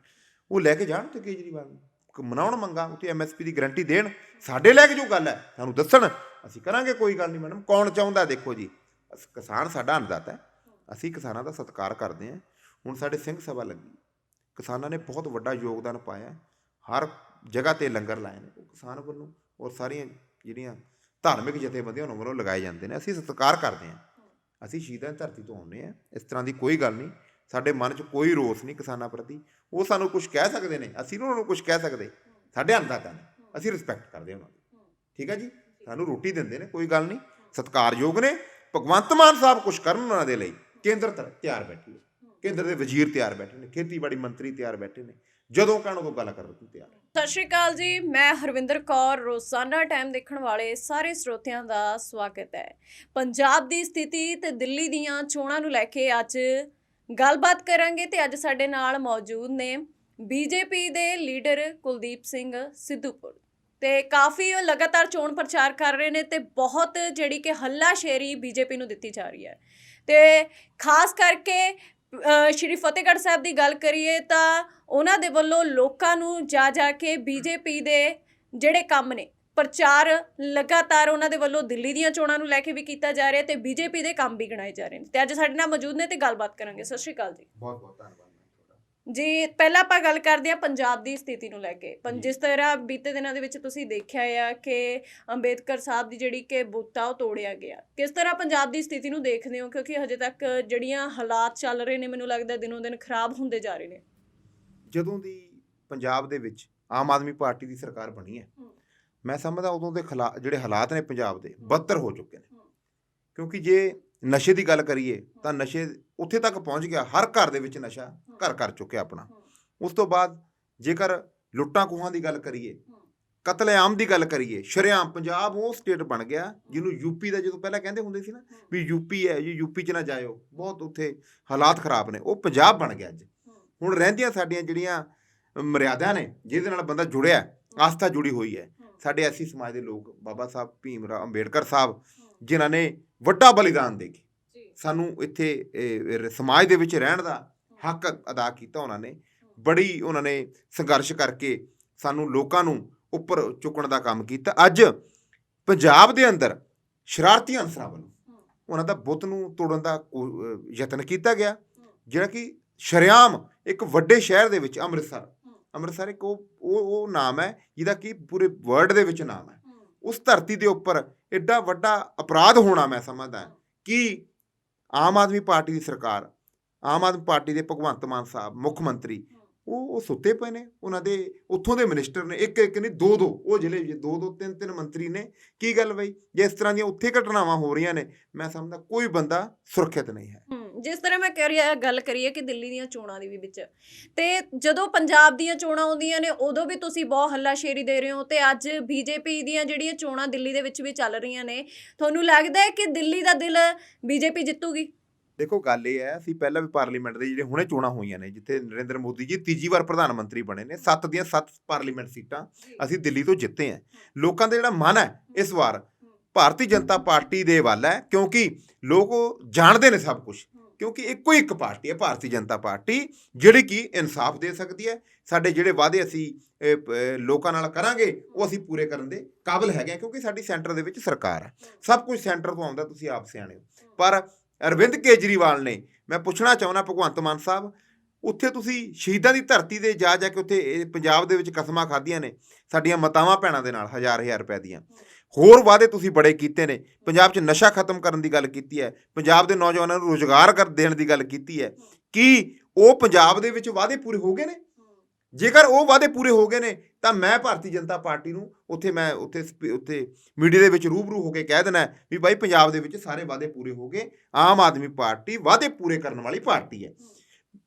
ਉਹ ਲੈ ਕੇ ਜਾਣ ਤੇ ਕੇਜਰੀਵਾਲ ਨੂੰ, ਕ- ਮਨਾਉਣ ਮੰਗਾ ਉੱਤੇ ਐਮਐਸਪੀ ਦੀ ਗਾਰੰਟੀ ਦੇਣ, ਸਾਡੇ ਲੈ ਕੇ ਜੋ ਗੱਲ ਹੈ, ਸਾਨੂੰ ਦੱਸਣ, ਅਸੀਂ ਕਰਾਂਗੇ ਕੋਈ ਗੱਲ ਨਹੀਂ ਮੈਡਮ, ਕੌਣ ਚਾਹੁੰਦਾ ਦੇਖੋ ਜੀ, ਅਸ- ਕਿਸਾਨ ਸਾਡਾ ਅੰਨਦਾਤਾ ਹੈ, ਅਸੀਂ ਕਿਸਾਨਾਂ ਦਾ ਸਤਿਕਾਰ ਕਰਦੇ ਹਾਂ। ਹੁਣ ਸਾਡੇ ਸਿੰਘ ਸਭਾ ਲੱਗੀ, ਕਿਸਾਨਾਂ ਨੇ ਬਹੁਤ ਵੱਡਾ ਯੋਗਦਾਨ ਪਾਇਆ, ਹਰ ਜਗ੍ਹਾ ਤੇ ਲੰਗਰ ਲਾਏ ਨੇ, ਉਹ ਕਿਸਾਨ ਵੱਲੋਂ ਔਰ ਸਾਰੀਆਂ ਜਿਹੜੀਆਂ ਧਾਰਮਿਕ ਜਥੇਬੰਦੀਆਂ ਉਹਨਾਂ ਵੱਲੋਂ ਲਗਾਏ ਜਾਂਦੇ ਨੇ। ਅਸੀਂ ਸਤਿਕਾਰ ਕਰਦੇ ਹਾਂ। ਅਸੀਂ ਸ਼ਹੀਦਾਂ ਦੀ ਧਰਤੀ ਤੋਂ ਆਉਂਦੇ ਹਾਂ। ਇਸ ਤਰ੍ਹਾਂ ਦੀ ਕੋਈ ਗੱਲ ਨਹੀਂ। ਸਾਡੇ ਮਨ 'ਚ ਕੋਈ ਰੋਸ ਨਹੀਂ ਕਿਸਾਨਾਂ ਪ੍ਰਤੀ। ਉਹ ਸਾਨੂੰ ਕੁਝ ਕਹਿ ਸਕਦੇ ਨੇ। ਅਸੀਂ ਨੀ ਉਹਨਾਂ ਨੂੰ ਕੁਝ ਕਹਿ ਸਕਦੇ। ਸਾਡੇ ਅੰਦਾਜ਼ਾ ਨੇ। ਅਸੀਂ ਰਿਸਪੈਕਟ ਕਰਦੇ ਹਾਂ ਉਹਨਾਂ ਦੀ। ਠੀਕ ਹੈ ਜੀ? ਸਾਨੂੰ ਰੋਟੀ ਦਿੰਦੇ ਨੇ। ਕੋਈ ਗੱਲ ਨਹੀਂ। ਸਤਿਕਾਰਯੋਗ ਨੇ। ਭਗਵੰਤ ਮਾਨ ਸਾਹਿਬ ਕੁਝ ਕਰਨ ਉਹਨਾਂ ਦੇ ਲਈ। ਕੇਂਦਰ ਤਿਆਰ ਬੈਠੀ ਹੈ ਕੇਂਦਰ ਦੇ ਵਜ਼ੀਰ ਤਿਆਰ ਬੈਠੇ ਨੇ। ਖੇਤੀਬਾੜੀ ਮੰਤਰੀ ਤਿਆਰ ਬੈਠੇ ਨੇ। ਜਦੋਂ ਕਹਿਣ ਉਦੋਂ ਗੱਲ ਕਰਨ ਨੂੰ ਤਿਆਰ ਹੈ।
ਸਤਿ ਸ਼੍ਰੀ ਅਕਾਲ ਜੀ ਮੈਂ ਹਰਵਿੰਦਰ ਕੌਰ ਰੋਜ਼ਾਨਾ ਟਾਈਮ ਦੇਖਣ ਵਾਲੇ ਸਾਰੇ ਸਰੋਤਿਆਂ ਦਾ ਸਵਾਗਤ ਹੈ। ਪੰਜਾਬ ਦੀ ਸਥਿਤੀ ਤੇ ਦਿੱਲੀ ਦੀਆਂ ਚੋਣਾਂ ਨੂੰ ਲੈ ਕੇ ਅੱਜ ਗੱਲਬਾਤ ਕਰਾਂਗੇ ਤੇ ਅੱਜ ਸਾਡੇ ਨਾਲ ਮੌਜੂਦ ਨੇ ਬੀਜੇਪੀ ਦੇ ਲੀਡਰ ਕੁਲਦੀਪ ਸਿੰਘ ਸਿੱਧੂਪੁਰ। ਤੇ ਕਾਫੀ ਉਹ ਲਗਾਤਾਰ ਚੋਣ ਪ੍ਰਚਾਰ ਕਰ ਰਹੇ ਨੇ ਤੇ ਬਹੁਤ ਜਿਹੜੀ ਕਿ ਹੱਲਾਸ਼ੇਰੀ ਬੀਜੇਪੀ ਨੂੰ ਦਿੱਤੀ ਜਾ ਰਹੀ ਹੈ। ਤੇ ਖਾਸ ਕਰਕੇ ਅ, ਸ਼੍ਰੀ ਫਤਿਹਗੜ੍ਹ ਸਾਹਿਬ ਦੀ ਗੱਲ ਕਰੀਏ ਤਾਂ ਉਹਨਾਂ ਦੇ ਵੱਲੋਂ ਲੋਕਾਂ ਨੂੰ ਜਾ ਜਾ ਕੇ ਬੀਜੇਪੀ ਦੇ ਜਿਹੜੇ ਕੰਮ ਨੇ ਪ੍ਰਚਾਰ ਲਗਾਤਾਰ ਉਹਨਾਂ ਦੇ ਵੱਲੋਂ ਦਿੱਲੀ ਦੀਆਂ ਚੋਣਾਂ ਨੂੰ ਲੈ ਕੇ ਵੀ ਕੀਤਾ ਜਾ ਰਿਹਾ ਤੇ ਬੀਜੇਪੀ ਦੇ ਕੰਮ ਵੀ ਗਿਣਾਏ ਜਾ ਰਹੇ ਨੇ। ਤੇ ਅੱਜ ਸਾਡੇ ਨਾਲ ਮੌਜੂਦ ਨੇ ਤੇ ਗੱਲਬਾਤ ਕਰਾਂਗੇ। ਸਤਿ ਸ਼੍ਰੀ ਅਕਾਲ ਜੀ।
ਬਹੁਤ ਬਹੁਤ ਧੰਨਵਾਦ
ਜੀ ਪਹਿਲਾਂ ਆਪਾਂ ਗੱਲ ਕਰਦੇ ਹਾਂ ਪੰਜਾਬ ਦੀ ਸਥਿਤੀ ਨੂੰ ਲੈ ਕੇ। ਜਿਸ ਤਰ੍ਹਾਂ ਬੀਤੇ ਦਿਨਾਂ ਦੇ ਵਿੱਚ ਤੁਸੀਂ ਦੇਖਿਆ ਆ ਕਿ ਅੰਬੇਦਕਰ ਸਾਹਿਬ ਦੀ ਜਿਹੜੀ ਕਿ ਬੁੱਤ ਆ ਉਹ ਤੋੜਿਆ ਗਿਆ। ਕਿਸ ਤਰ੍ਹਾਂ ਪੰਜਾਬ ਦੀ ਸਥਿਤੀ ਨੂੰ ਦੇਖਦੇ ਹੋ? ਕਿਉਂਕਿ ਹਜੇ ਤੱਕ ਜਿਹੜੀਆਂ ਹਾਲਾਤ ਚੱਲ ਰਹੇ ਨੇ ਮੈਨੂੰ ਲੱਗਦਾ ਦਿਨੋਂ ਦਿਨ ਖਰਾਬ ਹੁੰਦੇ ਜਾ ਰਹੇ ਨੇ।
ਜਦੋਂ ਦੀ ਪੰਜਾਬ ਦੇ ਵਿੱਚ ਆਮ ਆਦਮੀ ਪਾਰਟੀ ਦੀ ਸਰਕਾਰ ਬਣੀ ਹੈ। ਮੈਂ ਸਮਝਦਾ ਉਦੋਂ ਦੇ ਜਿਹੜੇ ਹਾਲਾਤ ਨੇ ਪੰਜਾਬ ਦੇ ਬੱਤਰ ਹੋ ਚੁੱਕੇ ਨੇ। ਕਿਉਂਕਿ ਜੇ ਨਸ਼ੇ ਦੀ ਗੱਲ ਕਰੀਏ ਤਾਂ ਨਸ਼ੇ ਉੱਥੇ ਤੱਕ ਪਹੁੰਚ ਗਿਆ ਹਰ ਘਰ ਦੇ ਵਿੱਚ ਨਸ਼ਾ ਘਰ ਕਰ ਚੁੱਕਿਆ ਆਪਣਾ। ਉਸ ਤੋਂ ਬਾਅਦ ਜੇਕਰ ਲੁੱਟਾਂ ਖੋਹਾਂ ਦੀ ਗੱਲ ਕਰੀਏ ਕਤਲੇਆਮ ਦੀ ਗੱਲ ਕਰੀਏ ਸ਼ਰੇਆਮ ਪੰਜਾਬ ਉਹ ਸਟੇਟ ਬਣ ਗਿਆ ਜਿਹਨੂੰ ਯੂਪੀ ਦਾ ਜਦੋਂ ਪਹਿਲਾਂ ਕਹਿੰਦੇ ਹੁੰਦੇ ਸੀ ਨਾ ਵੀ ਯੂਪੀ ਹੈ ਜੀ ਯੂਪੀ 'ਚ ਨਾ ਜਾਇਓ ਬਹੁਤ ਉੱਥੇ ਹਾਲਾਤ ਖਰਾਬ ਨੇ ਉਹ ਪੰਜਾਬ ਬਣ ਗਿਆ ਅੱਜ। ਹੁਣ ਰਹਿੰਦੀਆਂ ਸਾਡੀਆਂ ਜਿਹੜੀਆਂ ਮਰਿਆਦਾ ਨੇ ਜਿਹਦੇ ਨਾਲ ਬੰਦਾ ਜੁੜਿਆ ਆਸਥਾ ਜੁੜੀ ਹੋਈ ਹੈ। ਸਾਡੇ ਐਸੀ ਸਮਾਜ ਦੇ ਲੋਕ ਬਾਬਾ ਸਾਹਿਬ ਭੀਮ ਰਾਓ ਅੰਬੇਡਕਰ ਸਾਹਿਬ ਜਿਨ੍ਹਾਂ ਨੇ ਵੱਡਾ ਬਲੀਦਾਨ ਦੇ ਕੇ ਸਾਨੂੰ ਇੱਥੇ ਸਮਾਜ ਦੇ ਵਿੱਚ ਰਹਿਣ ਦਾ ਹੱਕ ਅਦਾ ਕੀਤਾ ਉਹਨਾਂ ਨੇ। ਬੜੀ ਉਹਨਾਂ ਨੇ ਸੰਘਰਸ਼ ਕਰਕੇ ਸਾਨੂੰ ਲੋਕਾਂ ਨੂੰ ਉੱਪਰ ਚੁੱਕਣ ਦਾ ਕੰਮ ਕੀਤਾ। ਅੱਜ ਪੰਜਾਬ ਦੇ ਅੰਦਰ ਸ਼ਰਾਰਤੀ ਅਨਸਰਾਂ ਵੱਲੋਂ ਉਹਨਾਂ ਦਾ ਬੁੱਤ ਨੂੰ ਤੋੜਨ ਦਾ ਯਤਨ ਕੀਤਾ ਗਿਆ। ਜਿਹੜਾ ਕਿ ਸ਼ਰੇਆਮ ਇੱਕ ਵੱਡੇ ਸ਼ਹਿਰ ਦੇ ਵਿੱਚ ਅੰਮ੍ਰਿਤਸਰ। ਅੰਮ੍ਰਿਤਸਰ ਇੱਕ ਉਹ ਉਹ ਉਹ ਨਾਮ ਹੈ ਜਿਹਦਾ ਕਿ ਪੂਰੇ ਵਰਲਡ ਦੇ ਵਿੱਚ ਨਾਮ ਹੈ। ਉਸ ਧਰਤੀ ਦੇ ਉੱਪਰ ਐਡਾ ਵੱਡਾ ਅਪਰਾਧ ਹੋਣਾ ਮੈਂ ਸਮਝਦਾ ਕਿ ਆਮ ਆਦਮੀ ਪਾਰਟੀ ਦੀ ਸਰਕਾਰ, ਆਮ ਆਦਮੀ ਪਾਰਟੀ ਦੇ ਭਗਵੰਤ ਮਾਨ ਸਾਹਿਬ, ਮੁੱਖ ਮੰਤਰੀ, ਉਹ ਉਹ ਸੁੱਤੇ ਪਏ ਨੇ। ਉਹਨਾਂ ਦੇ, ਉੱਥੋਂ ਦੇ ਮਿਨਿਸਟਰ ਨੇ, ਇੱਕ ਇੱਕ ਨਹੀਂ, ਦੋ ਦੋ, ਉਹ ਜ਼ਿਲ੍ਹੇ ਵਿੱਚ ਦੋ ਦੋ, ਤਿੰਨ ਤਿੰਨ ਮੰਤਰੀ ਨੇ। ਕੀ ਗੱਲ ਬਈ? ਜੇ ਇਸ ਤਰ੍ਹਾਂ ਦੀਆਂ ਉੱਥੇ ਘਟਨਾਵਾਂ ਹੋ ਰਹੀਆਂ ਨੇ, ਮੈਂ ਸਮਝਦਾ ਕੋਈ ਬੰਦਾ ਸੁਰੱਖਿਅਤ ਨਹੀਂ ਹੈ।
ਜਿਸ ਤਰ੍ਹਾਂ ਮੈਂ ਕਹਿ ਰਿਹਾ ਗੱਲ ਕਰੀਏ ਕਿ ਦਿੱਲੀ ਦੀਆਂ ਚੋਣਾਂ ਦੀ ਵੀ ਵਿੱਚ। ਤੇ ਜਦੋਂ ਪੰਜਾਬ ਦੀਆਂ ਚੋਣਾਂ ਆਉਂਦੀਆਂ ਨੇ, ਉਦੋਂ ਵੀ ਤੁਸੀਂ ਬਹੁਤ ਹੱਲਾਸ਼ੇਰੀ ਦੇ ਰਹੇ ਹੋ ਤੇ ਅੱਜ ਬੀਜੇਪੀ ਦੀਆਂ ਜਿਹੜੀਆਂ ਚੋਣਾਂ ਦਿੱਲੀ ਦੇ ਵਿੱਚ ਵੀ ਚੱਲ ਰਹੀਆਂ ਨੇ, ਤੁਹਾਨੂੰ ਲੱਗਦਾ ਹੈ ਕਿ ਦਿੱਲੀ ਦਾ ਦਿਲ ਬੀਜੇਪੀ ਜਿੱਤੂਗੀ?
ਦੇਖੋ, ਗੱਲ ਇਹ ਹੈ, ਅਸੀਂ ਪਹਿਲਾਂ ਵੀ ਪਾਰਲੀਮੈਂਟ ਦੇ ਜਿਹੜੇ ਹੁਣੇ ਚੋਣਾਂ ਹੋਈਆਂ ਨੇ, ਜਿੱਥੇ ਨਰਿੰਦਰ ਮੋਦੀ ਜੀ ਤੀਜੀ ਵਾਰ ਪ੍ਰਧਾਨ ਮੰਤਰੀ ਬਣੇ ਨੇ 7 ਦੀਆਂ 7 ਪਾਰਲੀਮੈਂਟ ਸੀਟਾਂ ਅਸੀਂ ਦਿੱਲੀ ਤੋਂ ਜਿੱਤੇ ਹਾਂ। ਲੋਕਾਂ ਦਾ ਜਿਹੜਾ ਮਨ ਹੈ ਇਸ ਵਾਰ, ਭਾਰਤੀ ਜਨਤਾ ਪਾਰਟੀ ਦੇ ਵੱਲ ਹੈ, ਕਿਉਂਕਿ ਲੋਕ ਜਾਣਦੇ ਨੇ ਸਭ ਕੁਝ ਕਿਉਂਕਿ ਇੱਕੋ ਇੱਕ ਪਾਰਟੀ ਹੈ, ਭਾਰਤੀ ਜਨਤਾ ਪਾਰਟੀ, ਜਿਹੜੀ ਕਿ ਇਨਸਾਫ ਦੇ ਸਕਦੀ ਹੈ। ਸਾਡੇ ਜਿਹੜੇ ਵਾਅਦੇ ਅਸੀਂ ਲੋਕਾਂ ਨਾਲ ਕਰਾਂਗੇ, ਉਹ ਅਸੀਂ ਪੂਰੇ ਕਰਨ ਦੇ ਕਾਬਿਲ ਹੈਗੇ ਹਾਂ, ਕਿਉਂਕਿ ਸਾਡੀ ਸੈਂਟਰ ਦੇ ਵਿੱਚ ਸਰਕਾਰ ਹੈ। ਸਭ ਕੁਝ ਸੈਂਟਰ ਤੋਂ ਆਉਂਦਾ, ਤੁਸੀਂ ਆਪ ਸਿਆਣੇ ਹੋ। ਪਰ ਅਰਵਿੰਦ ਕੇਜਰੀਵਾਲ ਨੇ, ਮੈਂ ਪੁੱਛਣਾ ਚਾਹੁੰਦਾ ਭਗਵੰਤ ਮਾਨ ਸਾਹਿਬ, ਉੱਥੇ ਤੁਸੀਂ ਸ਼ਹੀਦਾਂ ਦੀ ਧਰਤੀ ਤੇ ਜਾ ਜਾ ਕੇ ਉੱਥੇ, ਇਹ ਪੰਜਾਬ ਦੇ ਵਿੱਚ ਕਸਮਾਂ ਖਾਧੀਆਂ ਨੇ, ਸਾਡੀਆਂ ਮਾਤਾਵਾਂ ਭੈਣਾਂ ਦੇ ਨਾਲ ਹਜ਼ਾਰ ਹਜ਼ਾਰ ਰੁਪਏ ਦੀਆਂ। ਹੋਰ ਵਾਅਦੇ ਤੁਸੀਂ ਬੜੇ ਕੀਤੇ ਨੇ। ਪੰਜਾਬ 'ਚ ਨਸ਼ਾ ਖਤਮ ਕਰਨ ਦੀ ਗੱਲ ਕੀਤੀ ਹੈ। ਪੰਜਾਬ ਦੇ ਨੌਜਵਾਨਾਂ ਨੂੰ ਰੋਜ਼ਗਾਰ ਕਰ ਦੇਣ ਦੀ ਗੱਲ ਕੀਤੀ ਹੈ। ਕੀ ਉਹ ਪੰਜਾਬ ਦੇ ਵਿੱਚ ਵਾਅਦੇ ਪੂਰੇ ਹੋ ਗਏ ਨੇ? ਜੇਕਰ ਉਹ ਵਾਅਦੇ ਪੂਰੇ ਹੋ ਗਏ ਨੇ, ਤਾਂ ਮੈਂ ਭਾਰਤੀ ਜਨਤਾ ਪਾਰਟੀ ਨੂੰ ਉੱਥੇ ਮੈਂ ਉੱਥੇ ਸਪੀ- ਉੱਥੇ ਮੀਡੀਆ ਦੇ ਵਿੱਚ ਰੂਬਰੂ ਹੋ ਕੇ ਕਹਿ ਦੇਣਾ ਵੀ ਬਾਈ ਪੰਜਾਬ ਦੇ ਵਿੱਚ ਸਾਰੇ ਵਾਅਦੇ ਪੂਰੇ ਹੋ ਗਏ। ਆਮ ਆਦਮੀ ਪਾਰਟੀ ਵਾਅਦੇ ਪੂਰੇ ਕਰਨ ਵਾਲੀ ਪਾਰਟੀ ਹੈ।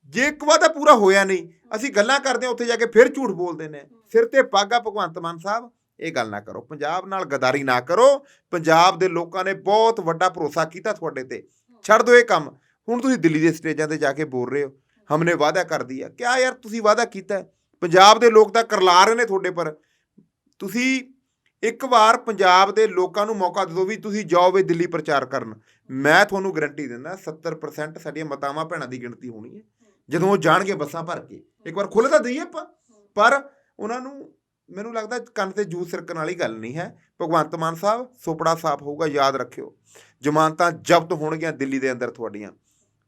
ਜੇ ਇੱਕ ਵਾਅਦਾ ਪੂਰਾ ਹੋਇਆ ਨਹੀਂ, ਅਸੀਂ ਗੱਲਾਂ ਕਰਦੇ ਹਾਂ, ਉੱਥੇ ਜਾ ਕੇ ਫਿਰ ਝੂਠ ਬੋਲਦੇ ਨੇ। ਸਿਰ ਤੇ ਪਾਗਾ ਭਗਵੰਤ ਮਾਨ ਸਾਹਿਬ। ਇਹ ਗੱਲ ਨਾ ਕਰੋ। ਪੰਜਾਬ ਨਾਲ ਗਦਾਰੀ ਨਾ ਕਰੋ। ਪੰਜਾਬ ਦੇ ਲੋਕਾਂ ਨੇ ਬਹੁਤ ਵੱਡਾ ਭਰੋਸਾ ਕੀਤਾ ਤੁਹਾਡੇ ਤੇ। ਛੱਡ ਦਿਓ ਇਹ ਕੰਮ। ਹੁਣ ਤੁਸੀਂ ਦਿੱਲੀ ਦੇ ਸਟੇਜਾਂ ਤੇ ਜਾ ਕੇ ਬੋਲ ਰਹੇ ਹੋ। ਹਮਨੇ ਵਾਅਦਾ ਕਰ ਦਿਆ। ਕਿਆ ਯਾਰ ਤੁਸੀਂ ਵਾਅਦਾ ਕੀਤਾ? ਪੰਜਾਬ ਦੇ ਲੋਕ ਤਾਂ ਕਰਲਾ ਰਹੇ ਨੇ ਤੁਹਾਡੇ ਪਰ। ਤੁਸੀਂ ਇੱਕ ਵਾਰ ਪੰਜਾਬ ਦੇ ਲੋਕਾਂ ਨੂੰ ਮੌਕਾ ਦੇ ਦਿਓ ਵੀ ਤੁਸੀਂ ਜਾਓ ਵੇ ਦਿੱਲੀ ਪ੍ਰਚਾਰ ਕਰਨ। ਮੈਂ ਤੁਹਾਨੂੰ ਗਰੰਟੀ ਦਿੰਦਾ 70% ਸਾਡੀਆਂ ਮਾਤਾਵਾਂ ਭੈਣਾਂ ਦੀ ਗਿਣਤੀ ਹੋਣੀ ਹੈ। ਜਦੋਂ ਉਹ ਜਾਣਗੇ ਬੱਸਾਂ ਭਰ ਕੇ। ਇੱਕ ਵਾਰ ਖੁੱਲ੍ਹ ਤਾਂ ਦਈਏ ਆਪਾਂ। ਪਰ ਉਹਨਾਂ ਨੂੰ ਮੈਨੂੰ ਲੱਗਦਾ ਕੰਨ ਤੇ ਜੂਸ ਸਿਰਕਣ ਵਾਲੀ ਗੱਲ ਨਹੀਂ ਹੈ। ਭਗਵੰਤ ਮਾਨ ਸਾਹਿਬ ਸੁਪੜਾ ਸਾਫ਼ ਹੋਊਗਾ, ਯਾਦ ਰੱਖਿਓ। ਜ਼ਮਾਨਤਾਂ ਜ਼ਬਤ ਹੋਣਗੀਆਂ ਦਿੱਲੀ ਦੇ ਅੰਦਰ ਤੁਹਾਡੀਆਂ।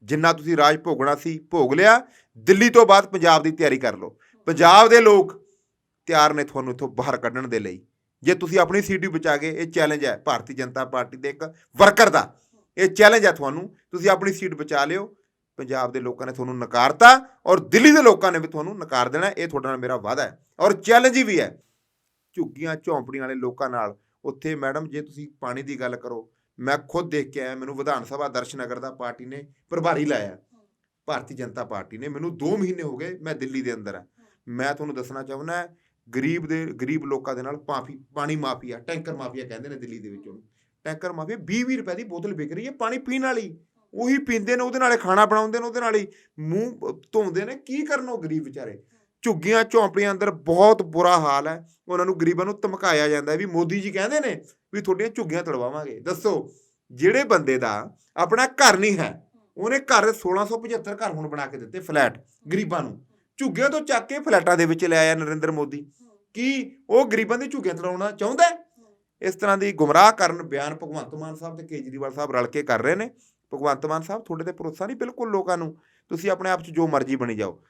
ਜਿੰਨਾ ਤੁਸੀਂ ਰਾਜ ਭੋਗਣਾ ਸੀ, ਭੋਗ ਲਿਆ। ਦਿੱਲੀ ਤੋਂ ਬਾਅਦ ਪੰਜਾਬ ਦੀ ਤਿਆਰੀ ਕਰ ਲਓ। ਪੰਜਾਬ ਦੇ ਲੋਕ ਤਿਆਰ ਨੇ ਤੁਹਾਨੂੰ ਇੱਥੋਂ ਬਾਹਰ ਕੱਢਣ ਦੇ ਲਈ। ਜੇ ਤੁਸੀਂ ਆਪਣੀ ਸੀਟ ਵੀ ਬਚਾ ਗਏ ਇਹ ਚੈਲੰਜ ਹੈ, ਭਾਰਤੀ ਜਨਤਾ ਪਾਰਟੀ ਦੇ ਇੱਕ ਵਰਕਰ ਦਾ, ਇਹ ਚੈਲੰਜ ਹੈ ਤੁਹਾਨੂੰ। ਤੁਸੀਂ ਆਪਣੀ ਸੀਟ ਬਚਾ ਲਿਓ। ਪੰਜਾਬ ਦੇ ਲੋਕਾਂ ਨੇ ਤੁਹਾਨੂੰ ਨਕਾਰਤਾ ਔਰ ਦਿੱਲੀ ਦੇ ਲੋਕਾਂ ਨੇ ਵੀ ਤੁਹਾਨੂੰ ਨਕਾਰ ਦੇਣਾ, ਇਹ ਤੁਹਾਡੇ ਨਾਲ ਮੇਰਾ ਵਾਅਦਾ ਹੈ। ਔਰ ਚੈਲੰਜ ਵੀ ਹੈ। ਝੁੱਗੀਆਂ, ਝੌਂਪੜੀਆਂ ਵਾਲੇ ਲੋਕਾਂ ਨਾਲ ਉੱਥੇ ਮੈਡਮ, ਜੇ ਤੁਸੀਂ ਪਾਣੀ ਦੀ ਗੱਲ ਕਰੋ, ਮੈਂ ਖੁਦ ਦੇਖ ਕੇ ਆਇਆ, ਮੈਨੂੰ ਵਿਧਾਨ ਸਭਾ ਦਰਸ਼ਨਗਰ ਦਾ ਪਾਰਟੀ ਨੇ ਪ੍ਰਭਾਰੀ ਲਾਇਆ। ਭਾਰਤੀ ਜਨਤਾ ਪਾਰਟੀ ਨੇ, ਮੈਨੂੰ 2 ਮਹੀਨੇ ਹੋ ਗਏ ਮੈਂ ਦਿੱਲੀ ਦੇ ਅੰਦਰ ਆ ਮੈਂ ਤੁਹਾਨੂੰ ਦੱਸਣਾ ਚਾਹੁੰਦਾ ਗਰੀਬ ਦੇ, ਗਰੀਬ ਲੋਕਾਂ ਦੇ ਨਾਲ ਪਾਫੀ, ਪਾਣੀ ਮਾਫੀਆ, ਟੈਂਕਰ ਮਾਫੀਆ ਕਹਿੰਦੇ ਨੇ ਦਿੱਲੀ ਦੇ ਵਿੱਚ ਉਹਨੂੰ। ਟੈਂਕਰ ਮਾਫੀਆ 20 20 ਰੁਪਏ ਦੀ ਬੋਤਲ ਵਿਕ ਰਹੀ ਹੈ ਪਾਣੀ ਪੀਣ ਵਾਲੀ। ਉਹੀ ਪੀਂਦੇ ਨੇ, ਉਹਦੇ ਨਾਲੇ ਖਾਣਾ ਬਣਾਉਂਦੇ ਨੇ, ਉਹਦੇ ਨਾਲ ਹੀ ਮੂੰਹ ਧੋਂਦੇ ਨੇ, ਕੀ ਕਰਨ ਉਹ ਗਰੀਬ ਵਿਚਾਰੇ? ਝੁੱਗੀਆਂ, ਝੌਂਪੜੀਆਂ ਅੰਦਰ ਬਹੁਤ ਬੁਰਾ ਹਾਲ ਹੈ। ਉਹਨਾਂ ਨੂੰ ਗਰੀਬਾਂ ਨੂੰ ਧਮਕਾਇਆ ਜਾਂਦਾ ਹੈ ਵੀ ਮੋਦੀ ਜੀ ਕਹਿੰਦੇ ਨੇ ਵੀ ਤੁਹਾਡੀਆਂ ਝੁੱਗੀਆਂ ਤੜਵਾਵਾਂਗੇ। ਦੱਸੋ, ਜਿਹੜੇ ਬੰਦੇ ਦਾ ਆਪਣਾ ਘਰ ਨਹੀਂ ਹੈ, ਉਹਨੇ ਘਰ 1675 ਘਰ ਹੁਣ ਬਣਾ ਕੇ ਦਿੱਤੇ ਫਲੈਟ ਗਰੀਬਾਂ ਨੂੰ। ਝੁੱਗੀਆਂ ਤੋਂ ਚੱਕ ਕੇ ਫਲੈਟਾਂ ਦੇ ਵਿੱਚ ਲੈ ਆਇਆ ਨਰਿੰਦਰ ਮੋਦੀ। ਕੀ ਉਹ ਗਰੀਬਾਂ ਦੀ ਝੁੱਗੀਆਂ ਤੜਾਉਣਾ ਚਾਹੁੰਦਾ ਇਸ ਤਰ੍ਹਾਂ ਦੀ ਗੁੰਮਰਾਹ ਕਰਨ ਬਿਆਨ ਭਗਵੰਤ ਮਾਨ ਸਾਹਿਬ ਤੇ ਕੇਜਰੀਵਾਲ ਸਾਹਿਬ ਰਲ ਕੇ ਕਰ ਰਹੇ ਨੇ। ਭਗਵੰਤ ਮਾਨ ਸਾਹਿਬ ਤੁਹਾਡੇ ਤੇ ਭਰੋਸਾ ਨਹੀਂ? ਬਿਲਕੁਲ ਲੋਕਾਂ ਨੂੰ। ਤੁਸੀਂ ਆਪਣੇ ਆਪ 'ਚ ਜੋ ਮਰਜ਼ੀ ਬਣੀ ਜਾਓ।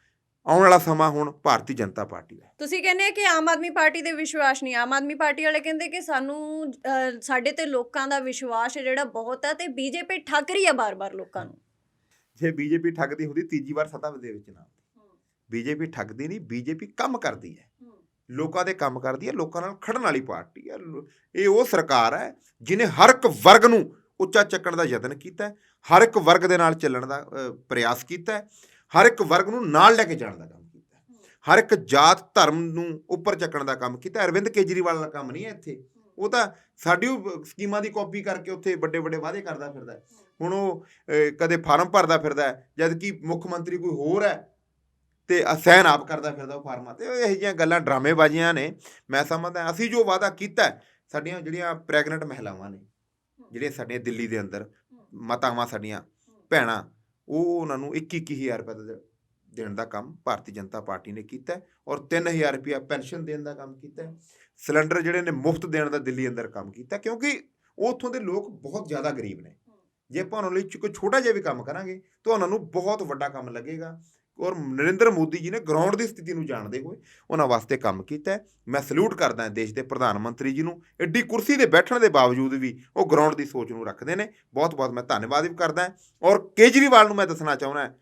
ਆਉਣ ਵਾਲਾ ਸਮਾਂ ਹੁਣ ਭਾਰਤੀ ਜਨਤਾ ਪਾਰਟੀ ਦਾ।
ਤੁਸੀਂ ਕਹਿੰਦੇ ਕਿ ਆਮ ਆਦਮੀ ਪਾਰਟੀ ਤੇ ਵਿਸ਼ਵਾਸ ਨਹੀਂ। ਆਮ ਆਦਮੀ ਪਾਰਟੀ ਵਾਲੇ ਕਹਿੰਦੇ ਕਿ ਸਾਨੂੰ ਸਾਡੇ ਤੇ ਲੋਕਾਂ ਦਾ ਵਿਸ਼ਵਾਸ ਹੈ ਜਿਹੜਾ ਬਹੁਤ ਹੈ ਤੇ ਬੀਜੇਪੀ ਠੱਗ ਰਹੀ ਹੈ ਬਾਰ-ਬਾਰ ਲੋਕਾਂ ਨੂੰ।
ਜੇ ਬੀਜੇਪੀ ਠੱਗਦੀ ਹੁੰਦੀ ਤੀਜੀ ਵਾਰ ਸੱਤਾ ਦੇ ਵਿੱਚ ਨਾ ਬੀਜੇਪੀ ਠੱਗਦੀ ਨਹੀਂ ਬੀਜੇਪੀ ਕੰਮ ਕਰਦੀ ਹੈ। ਲੋਕਾਂ ਦੇ ਕੰਮ ਕਰਦੀ ਹੈ ਲੋਕਾਂ ਨਾਲ ਖੜਨ ਵਾਲੀ ਪਾਰਟੀ ਹੈ। ਇਹ ਉਹ ਸਰਕਾਰ ਹੈ ਜਿਨੇ ਹਰ ਇੱਕ ਵਰਗ ਨੂੰ ਉੱਚਾ ਚੱਕਣ ਦਾ ਯਤਨ ਕੀਤਾ ਹਰ ਇੱਕ ਵਰਗ ਦੇ ਨਾਲ ਚੱਲਣ ਦਾ ਪ੍ਰਯਾਸ ਕੀਤਾ ਹਰ ਇੱਕ ਵਰਗ ਨੂੰ ਨਾਲ ਲੈ ਕੇ ਜਾਣ ਦਾ ਕੰਮ ਕੀਤਾ ਹਰ ਇੱਕ ਜਾਤ ਧਰਮ ਨੂੰ ਉੱਪਰ ਚੱਕਣ ਦਾ ਕੰਮ ਕੀਤਾ ਅਰਵਿੰਦ ਕੇਜਰੀਵਾਲ ਦਾ ਕੰਮ ਨਹੀਂ ਹੈ ਇੱਥੇ ਉਹ ਤਾਂ ਸਾਡੀ ਸਕੀਮਾਂ ਦੀ ਕਾਪੀ ਕਰਕੇ ਉੱਥੇ ਵੱਡੇ ਵੱਡੇ ਵਾਅਦੇ ਕਰਦਾ ਫਿਰਦਾ ਹੁਣ ਉਹ ਕਦੇ ਫਾਰਮ ਭਰਦਾ ਫਿਰਦਾ ਹੈ, ਜਦ ਕਿ ਮੁੱਖ ਮੰਤਰੀ ਕੋਈ ਹੋਰ ਹੈ ਤੇ ਅਸੈਨ ਆਪ ਕਰਦਾ ਫਿਰਦਾ ਉਹ ਫਾਰਮਾਂ ਤੇ ਇਹ ਜਿਹੀਆਂ ਗੱਲਾਂ ਡਰਾਮੇਬਾਜ਼ੀਆਂ ਨੇ ਮੈਂ ਸਮਝਦਾ ਅਸੀਂ ਜੋ ਵਾਅਦਾ ਕੀਤਾ ਸਾਡੀਆਂ ਜਿਹੜੀਆਂ ਪ੍ਰੈਗਨੈਂਟ ਮਹਿਲਾਵਾਂ ਨੇ ਜਿਹੜੀਆਂ ਸਾਡੀਆਂ ਦਿੱਲੀ ਦੇ ਅੰਦਰ ਮਾਤਾਵਾਂ ਸਾਡੀਆਂ ਭੈਣਾਂ ਉਹ ਉਹਨਾਂ ਨੂੰ 21-21000 ਰੁਪਏ ਦਾ ਦੇਣ ਦਾ ਕੰਮ ਭਾਰਤੀ ਜਨਤਾ ਪਾਰਟੀ ਨੇ ਕੀਤਾ ਔਰ 3000 ਰੁਪਏ ਪੈਨਸ਼ਨ ਦੇਣ ਦਾ ਕੰਮ ਕੀਤਾ ਸਿਲੰਡਰ ਜਿਹੜੇ ਨੇ ਮੁਫਤ ਦੇਣ ਦਾ ਦਿੱਲੀ ਅੰਦਰ ਕੰਮ ਕੀਤਾ ਕਿਉਂਕਿ ਉੱਥੋਂ ਦੇ ਲੋਕ ਬਹੁਤ ਜ਼ਿਆਦਾ ਗਰੀਬ ਨੇ। ਜੇ ਆਪਾਂ ਉਹਨਾਂ ਲਈ ਕੋਈ ਛੋਟਾ ਜਿਹਾ ਵੀ ਕੰਮ ਕਰਾਂਗੇ ਤਾਂ ਉਹਨਾਂ ਨੂੰ ਬਹੁਤ ਵੱਡਾ ਕੰਮ ਲੱਗੇਗਾ। ਔਰ ਨਰਿੰਦਰ ਮੋਦੀ ਜੀ ਨੇ ਗਰਾਊਂਡ ਦੀ ਸਥਿਤੀ ਨੂੰ ਜਾਣਦੇ ਹੋਏ ਉਹਨਾਂ ਵਾਸਤੇ ਕੰਮ ਕੀਤਾ ਮੈਂ ਸਲੂਟ ਕਰਦਾ ਦੇਸ਼ ਦੇ ਪ੍ਰਧਾਨ ਮੰਤਰੀ ਜੀ ਨੂੰ। ਐਡੀ ਕੁਰਸੀ ਤੇ ਬੈਠਣ ਦੇ ਬਾਵਜੂਦ ਵੀ ਉਹ ਗਰਾਊਂਡ ਦੀ ਸੋਚ ਨੂੰ ਰੱਖਦੇ ਨੇ। ਬਹੁਤ ਬਹੁਤ ਮੈਂ ਧੰਨਵਾਦ ਵੀ ਕਰਦਾ ਔਰ ਕੇਜਰੀਵਾਲ ਨੂੰ ਮੈਂ ਦੱਸਣਾ ਚਾਹੁੰਦਾ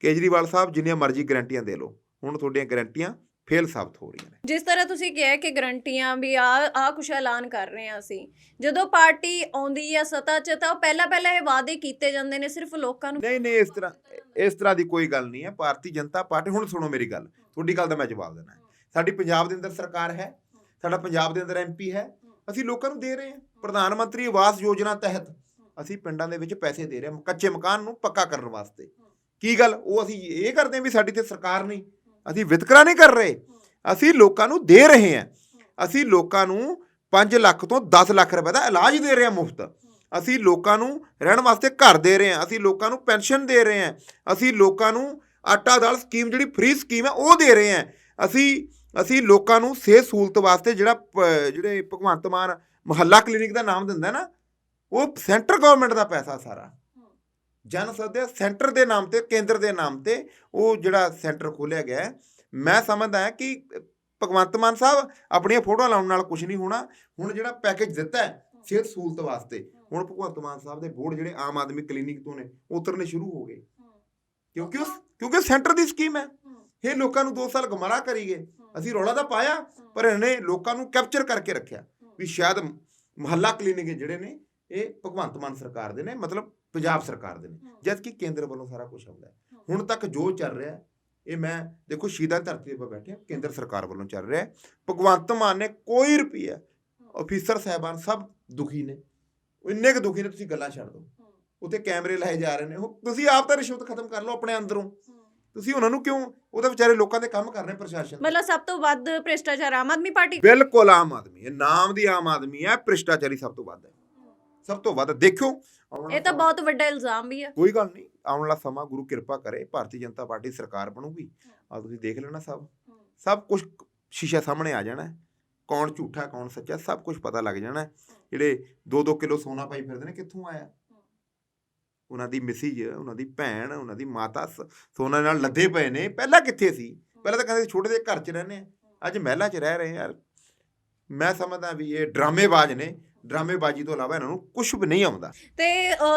ਕੇਜਰੀਵਾਲ ਸਾਹਿਬ, ਜਿੰਨੀਆਂ ਮਰਜ਼ੀ ਗਰੰਟੀਆਂ ਦੇ ਲਓ। ਹੁਣ ਤੁਹਾਡੀਆਂ ਗਰੰਟੀਆਂ ਫੇਲ ਸਾਬਤ ਹੋ ਰਹੀਆਂ ਨੇ।
ਜਿਸ ਤਰ੍ਹਾਂ ਤੁਸੀਂ ਕਿਹਾ ਕਿ ਗਰੰਟੀਆਂ ਵੀ ਆ ਆ ਕੁਛ ਐਲਾਨ ਕਰ ਰਹੇ ਆ ਅਸੀਂ। ਜਦੋਂ ਪਾਰਟੀ ਆਉਂਦੀ ਆ ਸਤਾ 'ਚ ਤਾਂ ਪਹਿਲਾਂ ਪਹਿਲਾਂ ਇਹ ਵਾਅਦੇ ਕੀਤੇ ਜਾਂਦੇ ਨੇ ਸਿਰਫ ਲੋਕਾਂ ਨੂੰ
ਨਹੀਂ ਨਹੀਂ ਇਸ ਤਰ੍ਹਾਂ ਇਸ ਤਰ੍ਹਾਂ ਦੀ ਕੋਈ ਗੱਲ ਨਹੀਂ ਹੈ। ਭਾਰਤੀ ਜਨਤਾ ਪਾਰਟੀ ਹੁਣ ਸੁਣੋ ਮੇਰੀ ਗੱਲ ਤੁਹਾਡੀ ਗੱਲ ਦਾ ਮੈਂ ਜਵਾਬ ਦੇਣਾ ਸਾਡੀ ਪੰਜਾਬ ਦੇ ਅੰਦਰ ਸਰਕਾਰ ਹੈ ਸਾਡਾ ਪੰਜਾਬ ਦੇ ਅੰਦਰ ਐਮਪੀ ਹੈ ਅਸੀਂ ਲੋਕਾਂ ਨੂੰ ਦੇ ਰਹੇ ਹਾਂ। ਪ੍ਰਧਾਨ ਮੰਤਰੀ ਆਵਾਸ ਯੋਜਨਾ ਤਹਿਤ ਅਸੀਂ ਪਿੰਡਾਂ ਦੇ ਵਿੱਚ ਪੈਸੇ ਦੇ ਰਹੇ ਹਾਂ ਕੱਚੇ ਮਕਾਨ ਨੂੰ ਪੱਕਾ ਕਰਨ ਵਾਸਤੇ। ਕੀ ਗੱਲ? ਉਹ ਅਸੀਂ ਇਹ ਕਰਦੇ ਹਾਂ ਵੀ ਸਾਡੀ ਤੇ ਸਰਕਾਰ ਨਹੀਂ ਅਸੀਂ ਵਿਤਕਰਾ ਨਹੀਂ ਕਰ ਰਹੇ। ਅਸੀਂ ਲੋਕਾਂ ਨੂੰ ਦੇ ਰਹੇ ਹਾਂ। ਅਸੀਂ ਲੋਕਾਂ ਨੂੰ 5 ਲੱਖ ਤੋਂ 10 ਲੱਖ ਰੁਪਏ ਦਾ ਇਲਾਜ ਦੇ ਰਹੇ ਹਾਂ ਮੁਫਤ। ਅਸੀਂ ਲੋਕਾਂ ਨੂੰ ਰਹਿਣ ਵਾਸਤੇ ਘਰ ਦੇ ਰਹੇ ਹਾਂ। ਅਸੀਂ ਲੋਕਾਂ ਨੂੰ ਪੈਨਸ਼ਨ ਦੇ ਰਹੇ ਹਾਂ। ਅਸੀਂ ਲੋਕਾਂ ਨੂੰ ਆਟਾ ਦਾਲ ਸਕੀਮ ਜਿਹੜੀ ਫ੍ਰੀ ਸਕੀਮ ਹੈ, ਉਹ ਦੇ ਰਹੇ ਹਾਂ। ਅਸੀਂ ਅਸੀਂ ਲੋਕਾਂ ਨੂੰ ਸਿਹਤ ਸਹੂਲਤ ਵਾਸਤੇ ਜਿਹੜਾ ਪ- ਜਿਹੜੇ ਭਗਵੰਤ ਮਾਨ ਮੁਹੱਲਾ ਕਲੀਨਿਕ ਦਾ ਨਾਮ ਦਿੰਦਾ ਨਾ, ਉਹ ਸੈਂਟਰ ਗਵਰਨਮੈਂਟ ਦਾ ਪੈਸਾ ਸਾਰਾ। ਜਨ ਸਦਿਆ ਸੈਂਟਰ ਦੇ ਨਾਮ ਤੇ, ਕੇਂਦਰ ਦੇ ਨਾਮ ਤੇ ਉਹ ਜਿਹੜਾ ਸੈਂਟਰ ਖੋਲਿਆ ਗਿਆ ਮੈਂ ਸਮਝਦਾ ਹਾਂ ਕਿ ਭਗਵੰਤ ਮਾਨ ਸਾਹਿਬ ਆਪਣੀਆਂ ਫੋਟੋਆਂ ਲਾਉਣ ਨਾਲ ਕੁਝ ਨਹੀਂ ਹੋਣਾ। ਹੁਣ ਜਿਹੜਾ ਪੈਕੇਜ ਦਿੱਤਾ ਹੈ ਸਿਹਤ ਸਹੂਲਤ ਵਾਸਤੇ, ਹੁਣ ਭਗਵੰਤ ਮਾਨ ਸਾਹਿਬ ਦੇ ਬੋਰਡ ਜਿਹੜੇ ਆਮ ਆਦਮੀ ਕਲੀਨਿਕ ਤੋਂ ਨੇ ਉਤਰਨੇ ਸ਼ੁਰੂ ਹੋ ਗਏ। ਕਿਉਂਕਿ ਉਸ, ਕਿਉਂਕਿ ਸੈਂਟਰ ਦੀ ਸਕੀਮ ਹੈ। ਇਹ ਲੋਕਾਂ ਨੂੰ 2 ਸਾਲ ਗੁੰਮਰਾਹ ਕਰੀ ਗਏ। ਅਸੀਂ ਰੌਲਾ ਤਾਂ ਪਾਇਆ, ਪਰ ਇਹਨੇ ਲੋਕਾਂ ਨੂੰ ਕੈਪਚਰ ਕਰਕੇ ਰੱਖਿਆ। ਵੀ ਸ਼ਾਇਦ ਮੁਹੱਲਾ ਕਲੀਨਿਕ ਜਿਹੜੇ ਨੇ, ਇਹ ਭਗਵੰਤ ਮਾਨ ਸਰਕਾਰ ਦੇ ਨੇ, ਮਤਲਬ ਪੰਜਾਬ ਸਰਕਾਰ ਦੇ ਨੇ ਜਦ ਕਿ ਕੇਂਦਰ ਵੱਲੋਂ ਸਾਰਾ ਕੁਝ ਆਉਂਦਾ ਹੈ ਹੁਣ ਤੱਕ ਜੋ ਚੱਲ ਰਿਹਾ ਹੈ, ਇਹ ਮੈਂ ਦੇਖੋ ਸ਼ਹੀਦਾਂ ਧਰਤੀ 'ਤੇ ਬੈਠੇ ਕੇਂਦਰ ਸਰਕਾਰ ਵੱਲੋਂ ਚੱਲ ਰਿਹਾ। ਹੈ। ਭਗਵੰਤ ਮਾਨ ਨੇ ਕੋਈ ਰੁਪਈਆ ਅਫੀਸਰ ਸਾਹਿਬਾਨ ਸਭ ਦੁਖੀ ਨੇ। ਇੰਨੇ ਕੁ ਦੁਖੀ ਨੇ ਤੁਸੀਂ ਗੱਲਾਂ ਛੱਡ ਦਿਓ। ਉੱਥੇ ਕੈਮਰੇ ਲਾਏ ਜਾ ਰਹੇ ਨੇ। ਉਹ ਤੁਸੀਂ ਆਪ ਤਾਂ ਰਿਸ਼ਵਤ ਖਤਮ ਕਰ ਲਓ ਆਪਣੇ ਅੰਦਰੋਂ। ਤੁਸੀਂ ਉਹਨਾਂ ਨੂੰ ਕਿਉਂ ਉਹ ਤਾਂ ਵਿਚਾਰੇ ਲੋਕਾਂ ਦੇ ਕੰਮ ਕਰ ਰਹੇ ਪ੍ਰਸ਼ਾਸਨ
ਮਤਲਬ ਸਭ ਤੋਂ ਵੱਧ ਭ੍ਰਿਸ਼ਟਾਚਾਰ ਆਮ ਆਦਮੀ ਪਾਰਟੀ?
ਬਿਲਕੁਲ ਆਮ ਆਦਮੀ ਹੈ। ਨਾਮ ਦੀ ਆਮ ਆਦਮੀ ਹੈ ਭ੍ਰਿਸ਼ਟਾਚਾਰੀ ਸਭ ਤੋਂ ਵੱਧ ਹੈ। ਸਭ ਤੋਂ ਵੱਧ ਦੇਖਿਓ ਆਉਣ
ਇਹ ਤਾਂ ਬਹੁਤ ਵੱਡਾ ਇਲਜ਼ਾਮ ਵੀ ਹੈ
ਕੋਈ ਗੱਲ ਨਹੀਂ ਆਉਣ ਵਾਲਾ ਸਮਾਂ ਗੁਰੂ ਕਿਰਪਾ ਕਰੇ ਭਾਰਤੀ ਜਨਤਾ ਪਾਰਟੀ ਸਰਕਾਰ ਬਣੂਗੀ। ਆ ਤੁਸੀਂ ਦੇਖ ਲੈਣਾ ਸਭ। ਸਭ ਕੁਝ ਸ਼ੀਸ਼ਾ ਸਾਹਮਣੇ ਆ ਜਾਣਾ। ਕੌਣ ਝੂਠਾ ਕੌਣ ਸੱਚਾ ਸਭ ਕੁਝ ਪਤਾ ਲੱਗ ਜਾਣਾ। ਜਿਹੜੇ 2-2 ਕਿਲੋ ਸੋਨਾ ਪਾਈ ਫਿਰਦੇ ਨੇ ਕਿੱਥੋਂ ਆਇਆ? ਉਹਨਾਂ ਦੀ ਮਿਸਿਜ ਉਹਨਾਂ ਦੀ ਭੈਣ ਉਹਨਾਂ ਦੀ ਮਾਤਾ ਸੋਨਾ ਨਾਲ ਲੱਦੇ ਪਏ ਨੇ। ਪਹਿਲਾਂ ਕਿੱਥੇ ਸੀ? ਪਹਿਲਾਂ ਤਾਂ ਕਹਿੰਦੇ ਸੀ ਛੋਟੇ ਜਿਹੇ ਘਰ 'ਚ ਰਹਿੰਦੇ ਆ। ਅੱਜ ਮਹਿਲਾਂ 'ਚ ਰਹਿ ਰਹੇ ਆ ਯਾਰ। ਮੈਂ ਸਮਝਦਾ ਵੀ ਇਹ ਡਰਾਮੇਬਾਜ਼ ਨੇ। ਡਰਾਮੇਬਾਜ਼ੀ ਤੋਂ ਇਲਾਵਾ ਇਹਨਾਂ ਨੂੰ ਕੁਝ ਵੀ ਨਹੀਂ ਆਉਂਦਾ।
ਤੇ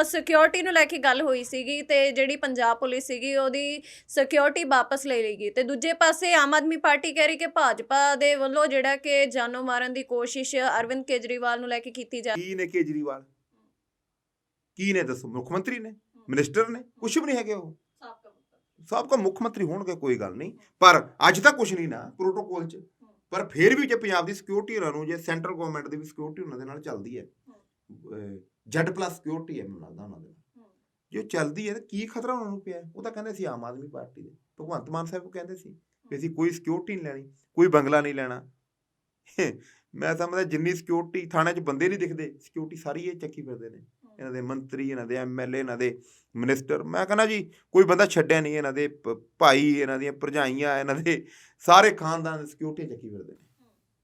ਸਿਕਿਉਰਿਟੀ ਨੂੰ ਲੈ ਕੇ ਗੱਲ ਹੋਈ ਸੀਗੀ ਤੇ ਜਿਹੜੀ ਪੰਜਾਬ ਪੁਲਿਸ ਸੀਗੀ ਉਹਦੀ ਸਿਕਿਉਰਿਟੀ ਵਾਪਸ ਲੈ ਲਈ ਗਈ ਤੇ ਦੂਜੇ ਪਾਸੇ ਆਮ ਆਦਮੀ ਪਾਰਟੀ ਕਹਿ ਰਹੀ ਕਿ ਭਾਜਪਾ ਦੇ ਵੱਲੋਂ ਜਿਹੜਾ ਕਿ ਜਾਨੋਂ ਮਾਰਨ ਦੀ ਕੋਸ਼ਿਸ਼ ਅਰਵਿੰਦ ਕੇਜਰੀਵਾਲ ਨੂੰ ਲੈ ਕੇ ਕੀਤੀ ਜਾ
ਕੀ ਨੇ ਕੇਜਰੀਵਾਲ? ਕੀ ਨੇ ਦੱਸੋ? ਮੁੱਖ ਮੰਤਰੀ ਨੇ? ਮਿਨਿਸਟਰ ਨੇ? ਕੁਝ ਵੀ ਨਹੀਂ ਹੈਗੇ ਉਹ? ਸਾਬਕਾ ਮੁੱਖ ਮੰਤਰੀ। ਹੋਣਗੇ ਕੋਈ ਗੱਲ ਨਹੀਂ ਪਰ ਅੱਜ ਤਾਂ ਕੁਝ ਨਹੀਂ ਨਾ ਪ੍ਰੋਟੋਕੋਲ 'ਚ। ਪਰ ਫਿਰ ਵੀ ਜੇ ਪੰਜਾਬ ਦੀ ਸਿਕਿਉਰਿਟੀ ਉਹਨਾਂ ਨੂੰ ਜੇ ਸੈਂਟਰਲ ਗਵਰਨਮੈਂਟ ਦੀ ਵੀ ਸਿਕਿਉਰਿਟੀ ਉਹਨਾਂ ਦੇ ਨਾਲ ਚੱਲਦੀ ਹੈ। ਜੈਡ ਪਲੱਸ ਸਿਕਿਉਰਿਟੀ ਹੈ ਮੈਨੂੰ ਲੱਗਦਾ ਉਹਨਾਂ ਦੇ ਨਾਲ। ਜੇ ਚੱਲਦੀ ਹੈ ਤਾਂ ਕੀ ਖਤਰਾ ਉਹਨਾਂ ਨੂੰ ਪਿਆ? ਉਹ ਤਾਂ ਕਹਿੰਦੇ ਸੀ ਆਮ ਆਦਮੀ ਪਾਰਟੀ ਦੇ। ਭਗਵੰਤ ਮਾਨ ਸਾਹਿਬ ਕਹਿੰਦੇ ਸੀ ਵੀ ਅਸੀਂ ਕੋਈ ਸਿਕਿਉਰਿਟੀ ਨਹੀਂ ਲੈਣੀ ਕੋਈ ਬੰਗਲਾ ਨਹੀਂ ਲੈਣਾ। ਮੈਂ ਸਮਝਦਾ ਜਿੰਨੀ ਸਿਕਿਉਰਿਟੀ ਥਾਣੇ 'ਚ ਬੰਦੇ ਨਹੀਂ ਦਿਖਦੇ ਸਿਕਿਉਰਿਟੀ ਸਾਰੀ ਇਹ ਚੱਕੀ ਫਿਰਦੇ ਨੇ। ਇਹਨਾਂ ਦੇ ਮੰਤਰੀ ਇਹਨਾਂ ਦੇ ਐਮਐਲਏ ਇਹਨਾਂ ਦੇ ਮਿਨਿਸਟਰ। ਮੈਂ ਕਹਿੰਦਾ ਜੀ ਕੋਈ ਬੰਦਾ ਛੱਡਿਆ ਨਹੀਂ ਇਹਨਾਂ ਦੇ ਭਾਈ ਇਹਨਾਂ ਦੀਆਂ ਭਰਜਾਈਆਂ ਇਹਨਾਂ ਦੇ ਸਾਰੇ ਖਾਨਦਾਨ ਦੀ ਸਿਕਿਉਰਿਟੀ ਚੱਕੀ ਫਿਰਦੇ ਨੇ।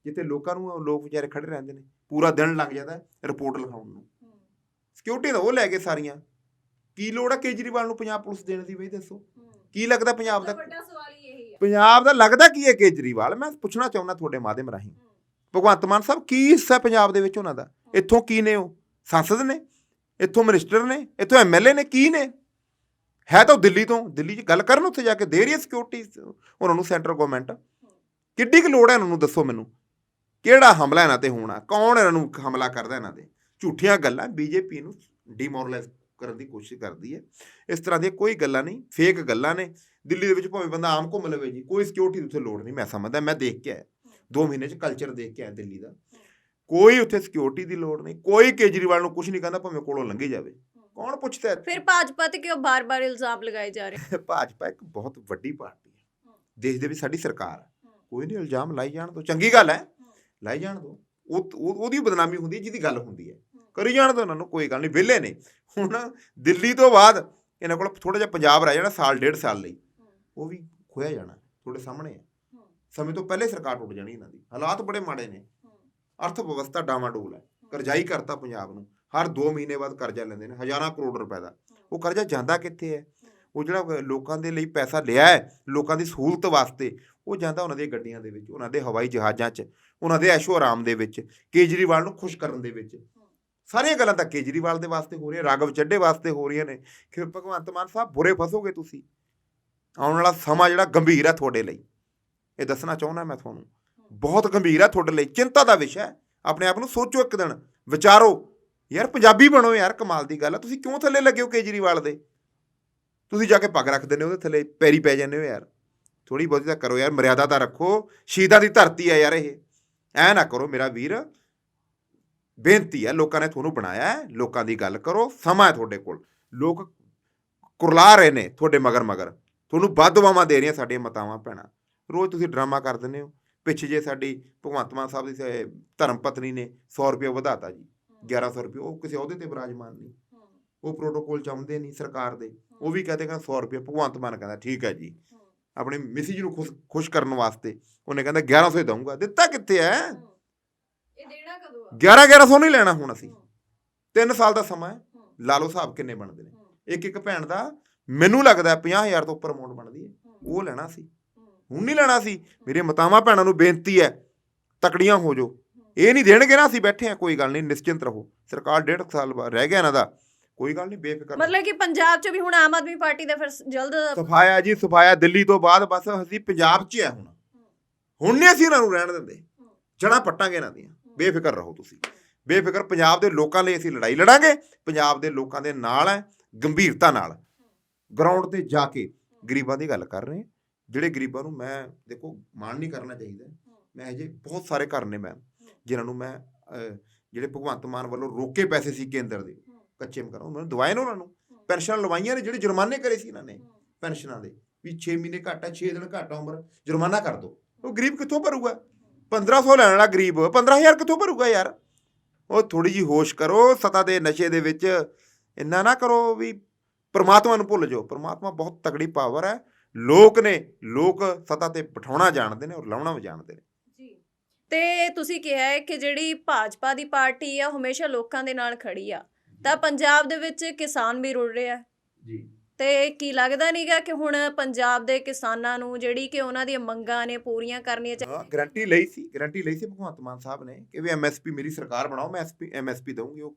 ਜਿੱਥੇ ਲੋਕਾਂ ਨੂੰ ਲੋਕ ਵਿਚਾਰੇ ਖੜੇ ਰਹਿੰਦੇ ਨੇ। ਪੂਰਾ ਦਿਨ ਲੱਗ ਜਾਂਦਾ ਰਿਪੋਰਟ ਲਿਖਾਉਣ ਨੂੰ। ਸਿਕਿਉਰਿਟੀ ਤਾਂ ਉਹ ਲੈ ਕੇ ਸਾਰੀਆਂ। ਕੀ ਲੋੜ ਹੈ ਕੇਜਰੀਵਾਲ ਨੂੰ ਪੰਜਾਬ ਪੁਲਿਸ ਦੇਣ ਦੀ ਬਈ ਦੱਸੋ? ਕੀ ਲੱਗਦਾ ਪੰਜਾਬ ਦਾ
ਵੱਡਾ ਸਵਾਲ ਹੀ ਇਹੀ ਹੈ
ਪੰਜਾਬ ਦਾ ਲੱਗਦਾ ਕੀ ਹੈ ਕੇਜਰੀਵਾਲ? ਮੈਂ ਪੁੱਛਣਾ ਚਾਹੁੰਦਾ ਤੁਹਾਡੇ ਮਾਧਿਅਮ ਰਾਹੀਂ। ਭਗਵੰਤ ਮਾਨ ਸਾਹਿਬ ਕੀ ਹਿੱਸਾ ਪੰਜਾਬ ਦੇ ਵਿੱਚ ਉਹਨਾਂ ਦਾ? ਇੱਥੋਂ ਕੀ ਨੇ ਉਹ? ਸੰਸਦ ਨੇ? ਇੱਥੋਂ ਮਿਨਿਸਟਰ ਨੇ, ਇੱਥੋਂ ਐਮਐਲਏ ਨੇ, ਕੀ ਨੇ? ਹੈ ਤਾਂ ਉਹ ਦਿੱਲੀ ਤੋਂ, ਦਿੱਲੀ 'ਚ ਗੱਲ ਕਰਨ ਉੱਥੇ ਜਾ ਕੇ, ਦੇ ਰਹੀ ਹੈ ਸਿਕਿਉਰਿਟੀ ਉਹਨਾਂ ਨੂੰ ਸੈਂਟਰ ਗਵਰਨਮੈਂਟ ਕਿੱਡੀ ਕੁ ਲੋੜ ਹੈ ਇਹਨਾਂ ਨੂੰ, ਦੱਸੋ ਮੈਨੂੰ? ਕਿਹੜਾ ਹਮਲਾ ਇਹਨਾਂ ਤੇ ਹੋਣਾ? ਕੌਣ ਇਹਨਾਂ ਨੂੰ ਹਮਲਾ ਕਰਦਾ ਇਹਨਾਂ ਤੇ? ਝੂਠੀਆਂ ਗੱਲਾਂ ਬੀਜੇਪੀ ਨੂੰ ਡੀਮੋਰਲਾਈਜ਼ ਕਰਨ ਦੀ ਕੋਸ਼ਿਸ਼ ਕਰਦੀ ਹੈ। ਇਸ ਤਰ੍ਹਾਂ ਦੀਆਂ ਕੋਈ ਗੱਲਾਂ ਨਹੀਂ ਫੇਕ ਗੱਲਾਂ ਨੇ। ਦਿੱਲੀ ਦੇ ਵਿੱਚ ਭਾਵੇਂ ਬੰਦਾ ਆਮ ਘੁੰਮ ਲਵੇ ਜੀ, ਕੋਈ ਸਿਕਿਉਰਿਟੀ ਦੀ ਉੱਥੇ ਲੋੜ ਨਹੀਂ, ਮੈਂ ਸਮਝਦਾ, ਮੈਂ ਦੇਖ ਕੇ ਆਇਆ। 2 ਮਹੀਨੇ ਚ ਕਲਚਰ ਦੇਖ ਕੇ ਆਇਆ ਦਿੱਲੀ ਦਾ। ਕੋਈ ਉੱਥੇ ਸਿਕਿਉਰਿਟੀ ਦੀ ਲੋੜ ਨਹੀਂ ਕੋਈ ਕੇਜਰੀਵਾਲ ਨੂੰ ਕੁਝ ਨਹੀਂ ਕਹਿੰਦਾ ਭਾਵੇਂ ਕੋਲੋਂ ਲੰਘੀ ਜਾਵੇ। ਕੌਣ ਪੁੱਛਦਾ ਹੈ?
ਫਿਰ ਭਾਜਪਾ ਤੇ ਕਿਉਂ ਬਾਰ-ਬਾਰ ਇਲਜ਼ਾਮ ਲਗਾਏ ਜਾ ਰਹੇ
ਭਾਜਪਾ ਇੱਕ ਬਹੁਤ ਵੱਡੀ ਪਾਰਟੀ ਹੈ। ਦੇਸ਼ ਦੇ ਵਿੱਚ ਸਾਡੀ ਸਰਕਾਰ ਹੈ। ਕੋਈ ਨਹੀਂ ਇਲਜ਼ਾਮ ਲਾਈ ਜਾਣ ਤੋਂ ਚੰਗੀ ਗੱਲ ਹੈ। ਲਾਈ ਜਾਣ ਦੋ। ਉਹ ਉਹ- ਉਹਦੀ ਬਦਨਾਮੀ ਹੁੰਦੀ ਹੈ ਜਿਹਦੀ ਗੱਲ ਹੁੰਦੀ ਹੈ। ਕਰੀ ਜਾਣ ਦੋ ਉਹਨਾਂ ਨੂੰ ਕੋਈ ਗੱਲ ਨਹੀਂ ਵਿਹਲੇ ਨੇ। ਹੁਣ ਦਿੱਲੀ ਤੋਂ ਬਾਅਦ ਇਹਨਾਂ ਕੋਲ ਥੋੜਾ ਜਿਹਾ ਪੰਜਾਬ ਰਹਿ ਜਾਣਾ ਸਾਲ ਡੇਢ ਸਾਲ ਲਈ। ਉਹ ਵੀ ਖੋਇਆ ਜਾਣਾ ਤੁਹਾਡੇ ਸਾਹਮਣੇ ਹੈ। ਸਮੇਂ ਤੋਂ ਪਹਿਲੇ ਸਰਕਾਰ ਟੁੱਟ ਜਾਣੀ ਇਹਨਾਂ ਦੀ। ਹਾਲਾਤ ਬੜੇ ਮਾੜੇ ਨੇ। ਅਰਥ ਵਿਵਸਥਾ ਡਾਵਾਡੋਲ ਹੈ। ਕਰਜ਼ਾਈ ਕਰਤਾ ਪੰਜਾਬ ਨੂੰ। ਹਰ 2 ਮਹੀਨੇ ਬਾਅਦ ਕਰਜ਼ਾ ਲੈਂਦੇ ਨੇ। ਹਜ਼ਾਰਾਂ ਕਰੋੜ ਰੁਪਏ ਦਾ। ਉਹ ਕਰਜ਼ਾ ਜਾਂਦਾ ਕਿੱਥੇ ਹੈ? ਉਹ ਜਿਹੜਾ ਲੋਕਾਂ ਦੇ ਲਈ ਪੈਸਾ ਲਿਆ ਹੈ, ਲੋਕਾਂ ਦੀ ਸਹੂਲਤ ਵਾਸਤੇ, ਉਹ ਜਾਂਦਾ ਉਹਨਾਂ ਦੀਆਂ ਗੱਡੀਆਂ ਦੇ ਵਿੱਚ, ਉਹਨਾਂ ਦੇ ਹਵਾਈ ਜਹਾਜ਼ਾਂ 'ਚ, ਉਹਨਾਂ ਦੇ ਐਸ਼ੋ ਆਰਾਮ ਦੇ ਵਿੱਚ, ਕੇਜਰੀਵਾਲ ਨੂੰ ਖੁਸ਼ ਕਰਨ ਦੇ ਵਿੱਚ। ਸਾਰੀਆਂ ਗੱਲਾਂ ਤਾਂ ਕੇਜਰੀਵਾਲ ਦੇ ਵਾਸਤੇ ਹੋ ਰਹੀਆਂ, ਰਾਘਵ ਚੱਡੇ ਵਾਸਤੇ ਹੋ ਰਹੀਆਂ ਨੇ। ਕਿ ਭਗਵੰਤ ਮਾਨ ਸਾਹਿਬ ਬੁਰੇ ਫਸੋਗੇ ਤੁਸੀਂ? ਆਉਣ ਵਾਲਾ ਸਮਾਂ ਜਿਹੜਾ ਗੰਭੀਰ ਹੈ ਤੁਹਾਡੇ ਲਈ। ਇਹ ਦੱਸਣਾ ਚਾਹੁੰਦਾ ਮੈਂ ਤੁਹਾਨੂੰ। ਬਹੁਤ ਗੰਭੀਰ ਹੈ ਤੁਹਾਡੇ ਲਈ, ਚਿੰਤਾ ਦਾ ਵਿਸ਼ਾ ਹੈ। ਆਪਣੇ ਆਪ ਨੂੰ ਸੋਚੋ ਇੱਕ ਦਿਨ, ਵਿਚਾਰੋ, ਯਾਰ ਪੰਜਾਬੀ ਬਣੋ ਯਾਰ, ਕਮਾਲ ਦੀ ਗੱਲ ਆ। ਤੁਸੀਂ ਕਿਉਂ ਥੱਲੇ ਲੱਗੇ ਹੋ ਕੇਜਰੀਵਾਲ ਦੇ? ਤੁਸੀਂ ਜਾ ਕੇ ਪੱਗ ਰੱਖ ਦਿੰਦੇ ਹੋ ਉਹਦੇ ਥੱਲੇ, ਪੈਰੀ ਪੈ ਜਾਂਦੇ ਹੋ ਯਾਰ। ਥੋੜੀ ਬਹੁਤੀ ਤਾਂ ਕਰੋ ਯਾਰ, ਮਰਿਆਦਾ ਤਾਂ ਰੱਖੋ। ਸ਼ਹੀਦਾਂ ਦੀ ਧਰਤੀ ਹੈ ਯਾਰ ਇਹ। ਐ ਨਾ ਕਰੋ ਮੇਰਾ ਵੀਰ, ਬੇਨਤੀ ਹੈ ਲੋਕਾਂ ਨੇ ਤੁਹਾਨੂੰ ਬਣਾਇਆ ਹੈ, ਲੋਕਾਂ ਦੀ ਗੱਲ ਕਰੋ, ਸਮਾਂ ਹੈ ਤੁਹਾਡੇ ਕੋਲ। ਲੋਕ ਕੁਰਲਾ ਰਹੇ ਨੇ ਤੁਹਾਡੇ ਮਗਰ ਮਗਰ ਤੁਹਾਨੂੰ ਵੱਧ ਦੁਆਵਾਂ ਦੇ ਰਹੀਆਂ ਸਾਡੀਆਂ ਮਤਾਵਾਂ, ਭੈਣਾਂ। ਰੋਜ਼ ਤੁਸੀਂ ਡਰਾਮਾ ਕਰ ਦਿੰਦੇ ਹੋ। ਪਿੱਛੇ ਜੇ ਸਾਡੀ ਭਗਵੰਤ ਮਾਨ ਸਾਹਿਬ ਦੀ ਧਰਮ ਪਤਨੀ ਨੇ 100 ਰੁਪਏ ਵਧਾਤਾ ਜੀ 1100 ਰੁਪਏ ਉਹ ਕਿਸੇ ਅਹੁਦੇ ਤੇ ਵਿਰਾਜਮਾਨ ਨਹੀਂ। ਉਹ ਪ੍ਰੋਟੋਕੋਲ ਚਾਹੁੰਦੇ ਨਹੀਂ ਸਰਕਾਰ ਦੇ ਉਹ ਵੀ ਕਹਦੇ ਕਹਿੰਦਾ 100 ਰੁਪਏ ਭਗਵੰਤ ਮਾਨ ਕਹਿੰਦਾ ਠੀਕ ਹੈ ਜੀ। ਆਪਣੇ ਮਿਸਿਜ ਨੂੰ ਖੁਸ਼ ਕਰਨ ਵਾਸਤੇ ਉਹਨੇ ਕਹਿੰਦਾ 1100 ਹੀ ਦਊਂਗਾ। ਦਿੱਤਾ ਕਿੱਥੇ ਹੈ?
ਇਹ ਦੇਣਾ ਕਦੋਂ ਆ?
11 1100 ਨਹੀਂ ਲੈਣਾ ਹੁਣ ਅਸੀਂ। 3 ਸਾਲ ਦਾ ਸਮਾਂ ਹੈ। ਲਾ ਲਓ ਹਿਸਾਬ ਕਿੰਨੇ ਬਣਦੇ ਨੇ? ਇੱਕ ਇੱਕ ਭੈਣ ਦਾ ਮੈਨੂੰ ਲੱਗਦਾ 50000 ਤੋਂ ਉੱਪਰ ਅਮਾਉਂਟ ਬਣਦੀ ਹੈ। ਉਹ ਲੈਣਾ ਸੀ। ਹੁਣ ਨਹੀਂ ਲੈਣਾ ਸੀ। ਮੇਰੇ ਮਤਾਵਾਂ ਭੈਣਾਂ ਨੂੰ ਬੇਨਤੀ ਹੈ ਤਕੜੀਆਂ ਹੋ ਜਾਓ। ਇਹ ਨਹੀਂ ਦੇਣਗੇ ਨਾ ਅਸੀਂ ਬੈਠੇ ਆ ਕੋਈ ਗੱਲ ਨਹੀਂ ਨਿਸ਼ਚਿੰਤ ਰਹੋ। ਸਰਕਾਰ ਡੇਢ ਸਾਲ ਬਾਅਦ ਰਹਿ ਗਿਆ ਇਹਨਾਂ ਦਾ ਕੋਈ ਗੱਲ ਨਹੀਂ ਬੇਫਿਕਰ।
ਮਤਲਬ ਕਿ ਪੰਜਾਬ 'ਚ ਵੀ ਹੁਣ ਆਮ ਆਦਮੀ ਪਾਰਟੀ ਦਾ ਫਿਰ ਜਲਦ
ਸਫਾਇਆ ਜੀ ਸਫਾਇਆ ਦਿੱਲੀ ਤੋਂ ਬਾਅਦ ਬਸ ਅਸੀਂ ਪੰਜਾਬ 'ਚ ਆ ਹੁਣ। ਹੁਣ ਨਹੀਂ ਅਸੀਂ ਇਹਨਾਂ ਨੂੰ ਰਹਿਣ ਦਿੰਦੇ। ਜੜਾਂ ਪੱਟਾਂਗੇ ਇਹਨਾਂ ਦੀਆਂ। ਬੇਫਿਕਰ ਰਹੋ ਤੁਸੀਂ। ਬੇਫਿਕਰ ਪੰਜਾਬ ਦੇ ਲੋਕਾਂ ਲਈ ਅਸੀਂ ਲੜਾਈ ਲੜਾਂਗੇ ਪੰਜਾਬ ਦੇ ਲੋਕਾਂ ਦੇ ਨਾਲ ਹੈ ਗੰਭੀਰਤਾ ਨਾਲ। ਗਰਾਊਂਡ ਤੇ ਜਾ ਕੇ ਗਰੀਬਾਂ ਦੀ ਗੱਲ ਕਰ ਰਹੇ ਹਾਂ। ਜਿਹੜੇ ਗਰੀਬਾਂ ਨੂੰ ਮੈਂ, ਦੇਖੋ, ਮਾਣ ਨਹੀਂ ਕਰਨਾ ਚਾਹੀਦਾ। ਮੈਂ ਅਜੇ ਬਹੁਤ ਸਾਰੇ ਘਰ ਨੇ ਮੈਂ, ਜਿਨ੍ਹਾਂ ਨੂੰ ਮੈਂ ਜਿਹੜੇ ਭਗਵੰਤ ਮਾਨ ਵੱਲੋਂ ਰੋਕੇ ਪੈਸੇ ਸੀ ਕੇਂਦਰ ਦੇ, ਕੱਚੇ ਮਕਾਨ ਉਹ ਮੈਨੂੰ ਦਵਾਏ ਨੇ ਉਹਨਾਂ ਨੂੰ। ਪੈਨਸ਼ਨਾਂ ਲਵਾਈਆਂ ਨੇ, ਜਿਹੜੇ ਜੁਰਮਾਨੇ ਕਰੇ ਸੀ ਇਹਨਾਂ ਨੇ ਪੈਨਸ਼ਨਾਂ ਦੇ, ਵੀ 6 ਮਹੀਨੇ ਘੱਟ ਹੈ 6 ਦਿਨ ਘੱਟ ਆ ਉਮਰ, ਜੁਰਮਾਨਾ ਕਰ ਦੋ। ਉਹ ਗਰੀਬ ਕਿੱਥੋਂ ਭਰੂਗਾ? 1500 ਲੈਣ ਵਾਲਾ ਗਰੀਬ 15000 ਕਿੱਥੋਂ ਭਰੂਗਾ ਯਾਰ? ਉਹ ਥੋੜੀ ਜੀ ਹੋਸ਼ ਕਰੋ, ਸਤਾ ਦੇ ਨਸ਼ੇ ਦੇ ਵਿੱਚ ਇੰਨਾ ਨਾ ਕਰੋ ਵੀ ਪਰਮਾਤਮਾ ਨੂੰ ਭੁੱਲ ਜਾਓ। ਪਰਮਾਤਮਾ ਬਹੁਤ ਤਕੜੀ ਪਾਵਰ ਹੈ। ਲੋਕ ਨੇ ਲੋਕ ਸਤਾ ਤੇ ਬਿਠਾਉਣਾ ਜਾਣਦੇ ਨੇ ਔਰ ਲਾਉਣਾ ਵੀ ਜਾਣਦੇ ਨੇ।
ਜੀ। ਤੇ ਤੁਸੀਂ ਕਿਹਾ ਹੈ ਕਿ ਜਿਹੜੀ ਭਾਜਪਾ ਦੀ ਪਾਰਟੀ ਆ ਹਮੇਸ਼ਾ ਲੋਕਾਂ ਦੇ ਨਾਲ ਖੜੀ ਆ। ਤਾਂ ਪੰਜਾਬ ਦੇ ਵਿੱਚ ਕਿਸਾਨ ਵੀ ਰੁੜ ਰਿਹਾ।
ਜੀ।
ਤੇ ਕੀ ਲੱਗਦਾ ਨਹੀਂਗਾ ਕਿ ਹੁਣ ਪੰਜਾਬ ਦੇ ਕਿਸਾਨਾਂ ਨੂੰ ਜਿਹੜੀ ਕਿ ਉਹਨਾਂ ਦੀਆਂ ਮੰਗਾਂ ਨੇ ਪੂਰੀਆਂ ਕਰਨੀਆਂ ਚਾਹੀਦੀਆਂ
ਗਾਰੰਟੀ ਲਈ ਸੀ ਗਾਰੰਟੀ ਲਈ ਸੀ ਭਗਵੰਤ ਮਾਨ ਸਾਹਿਬ ਨੇ ਕਿ ਵੀ ਐਮਐਸਪੀ ਮੇਰੀ ਸਰਕਾਰ ਬਣਾਓ ਮੈਂ ਐਸਪੀ ਐਮਐਸਪੀ ਦਊਂਗੀ ਉਹ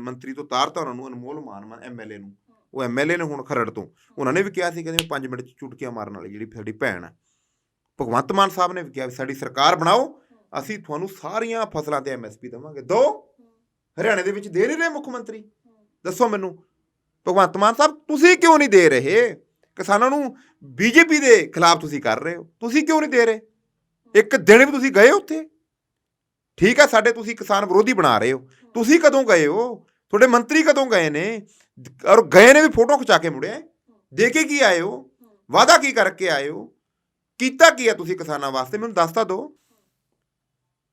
ਮੰਤਰੀ ਤੋਂ ਤਾਰਤਾ ਉਹਨਾਂ ਨੂੰ ਅਨਮੋਲ ਮਾਨ ਐਮਐਲਏ ਨੂੰ। ਉਹ ਐਮਐਲਏ ਨੇ ਹੁਣ ਖਰੜ ਤੋਂ। ਉਹਨਾਂ ਨੇ ਵੀ ਕਿਹਾ ਸੀ ਕਹਿੰਦੇ 5 ਮਿੰਟ ਚ ਚੁਟਕੀਆਂ ਮਾਰਨ ਵਾਲੀ ਜਿਹੜੀ ਸਾਡੀ ਭੈਣ ਹੈ ਭਗਵੰਤ ਮਾਨ ਸਾਹਿਬ ਨੇ ਵੀ ਕਿਹਾ ਵੀ ਸਾਡੀ ਸਰਕਾਰ ਬਣਾਓ ਅਸੀਂ ਤੁਹਾਨੂੰ ਸਾਰੀਆਂ ਫਸਲਾਂ ਤੇ ਐਮਐਸਪੀ ਦੇਵਾਂਗੇ। ਦੋ ਹਰਿਆਣੇ ਦੇ ਵਿੱਚ ਦੇ ਨਹੀਂ ਰਹੇ ਮੁੱਖ ਮੰਤਰੀ। ਦੱਸੋ ਮੈਨੂੰ ਭਗਵੰਤ ਮਾਨ ਸਾਹਿਬ ਤੁਸੀਂ ਕਿਉਂ ਨਹੀਂ ਦੇ ਰਹੇ? ਕਿਸਾਨਾਂ ਨੂੰ ਬੀਜੇਪੀ ਦੇ ਖਿਲਾਫ ਤੁਸੀਂ ਕਰ ਰਹੇ ਹੋ। ਤੁਸੀਂ ਕਿਉਂ ਨਹੀਂ ਦੇ ਰਹੇ? ਇੱਕ ਦਿਨ ਵੀ ਤੁਸੀਂ ਗਏ ਉੱਥੇ। ਠੀਕ ਹੈ ਸਾਡੇ ਤੁਸੀਂ ਕਿਸਾਨ ਵਿਰੋਧੀ ਬਣਾ ਰਹੇ ਹੋ। ਤੁਸੀਂ ਕਦੋਂ ਗਏ ਹੋ? ਤੁਹਾਡੇ ਮੰਤਰੀ ਕਦੋਂ ਗਏ ਨੇ? ਔਰ ਗਏ ਨੇ ਵੀ ਫੋਟੋ ਖਿਚਾ ਕੇ ਮੁੜਿਆ ਦੇ ਕੇ ਕੀ ਆਏ ਹੋ? ਵਾਅਦਾ ਕੀ ਕਰਕੇ ਆਏ ਹੋ? ਕੀਤਾ ਕੀ ਹੈ ਤੁਸੀਂ ਕਿਸਾਨਾਂ ਵਾਸਤੇ? ਮੈਨੂੰ ਦੱਸ ਤਾਂ ਦਿਓ।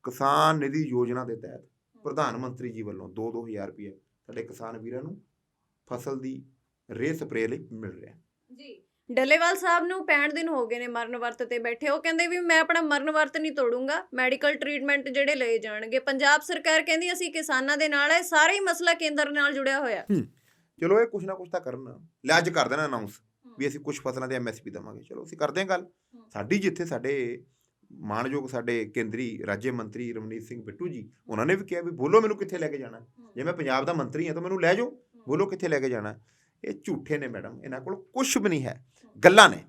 ਕਿਸਾਨ ਨਿਧੀ ਯੋਜਨਾ ਦੇ ਤਹਿਤ ਪ੍ਰਧਾਨ ਮੰਤਰੀ ਜੀ ਵੱਲੋਂ 2-2000 ਰੁਪਏ ਸਾਡੇ ਕਿਸਾਨ ਵੀਰਾਂ ਨੂੰ ਫਸਲ ਦੀ ਰੇਹ ਸਪਰੇਅ ਲਈ ਮਿਲ ਰਿਹਾ
ਜੀ। ਡੱਲੇਵਾਲ ਸਾਹਿਬ ਨੂੰ 65 ਦਿਨ ਹੋ ਗਏ ਨੇ ਮਰਨ ਵਰਤ ਤੇ ਬੈਠੇ। ਉਹ ਕਹਿੰਦੇ ਵੀ ਮੈਂ ਆਪਣਾ ਮਰਨ ਵਰਤ ਨਹੀਂ ਤੋੜੂੰਗਾ ਮੈਡੀਕਲ ਟ੍ਰੀਟਮੈਂਟ ਜਿਹੜੇ ਲਏ ਜਾਣਗੇ। ਪੰਜਾਬ ਸਰਕਾਰ ਕਹਿੰਦੀ ਅਸੀਂ ਕਿਸਾਨਾਂ ਦੇ ਨਾਲ ਹੈ ਸਾਰੇ ਹੀ ਮਸਲਾ ਕੇਂਦਰ ਨਾਲ ਜੁੜਿਆ ਹੋਇਆ।
ਚਲੋ ਇਹ ਕੁਛ ਨਾ ਕੁਛ ਤਾਂ ਕਰਨ। ਲੈ ਅੱਜ ਕਰ ਦੇਣਾ ਅਨਾਉਂਸ ਵੀ ਅਸੀਂ ਕੁਝ ਫਸਲਾਂ ਦੇ ਐਮਐਸਪੀ ਦੇਵਾਂਗੇ। ਚਲੋ ਅਸੀਂ ਕਰਦੇ ਹਾਂ ਗੱਲ। ਸਾਡੀ ਜਿੱਥੇ ਸਾਡੇ ਮਾਣਯੋਗ ਸਾਡੇ ਕੇਂਦਰੀ ਰਾਜ ਮੰਤਰੀ ਰਮਨੀਤ ਸਿੰਘ ਬਿੱਟੂ ਜੀ ਉਹਨਾਂ ਨੇ ਵੀ ਕਿਹਾ ਵੀ ਬੋਲੋ ਮੈਨੂੰ ਕਿੱਥੇ ਲੈ ਕੇ ਜਾਣਾ। ਜੇ ਮੈਂ ਪੰਜਾਬ ਦਾ ਮੰਤਰੀ ਹਾਂ ਤਾਂ ਮੈਨੂੰ ਲੈ ਜਾਓ। ਬੋਲੋ ਕਿੱਥੇ ਲੈ ਕੇ ਜਾਣਾ। ਇਹ ਝੂਠੇ ਨੇ ਮੈਡਮ। ਇਹਨਾਂ ਕੋਲ ਕੁਝ ਵੀ ਨਹੀਂ ਹੈ। ਗੱਲਾਂ ਨੇ।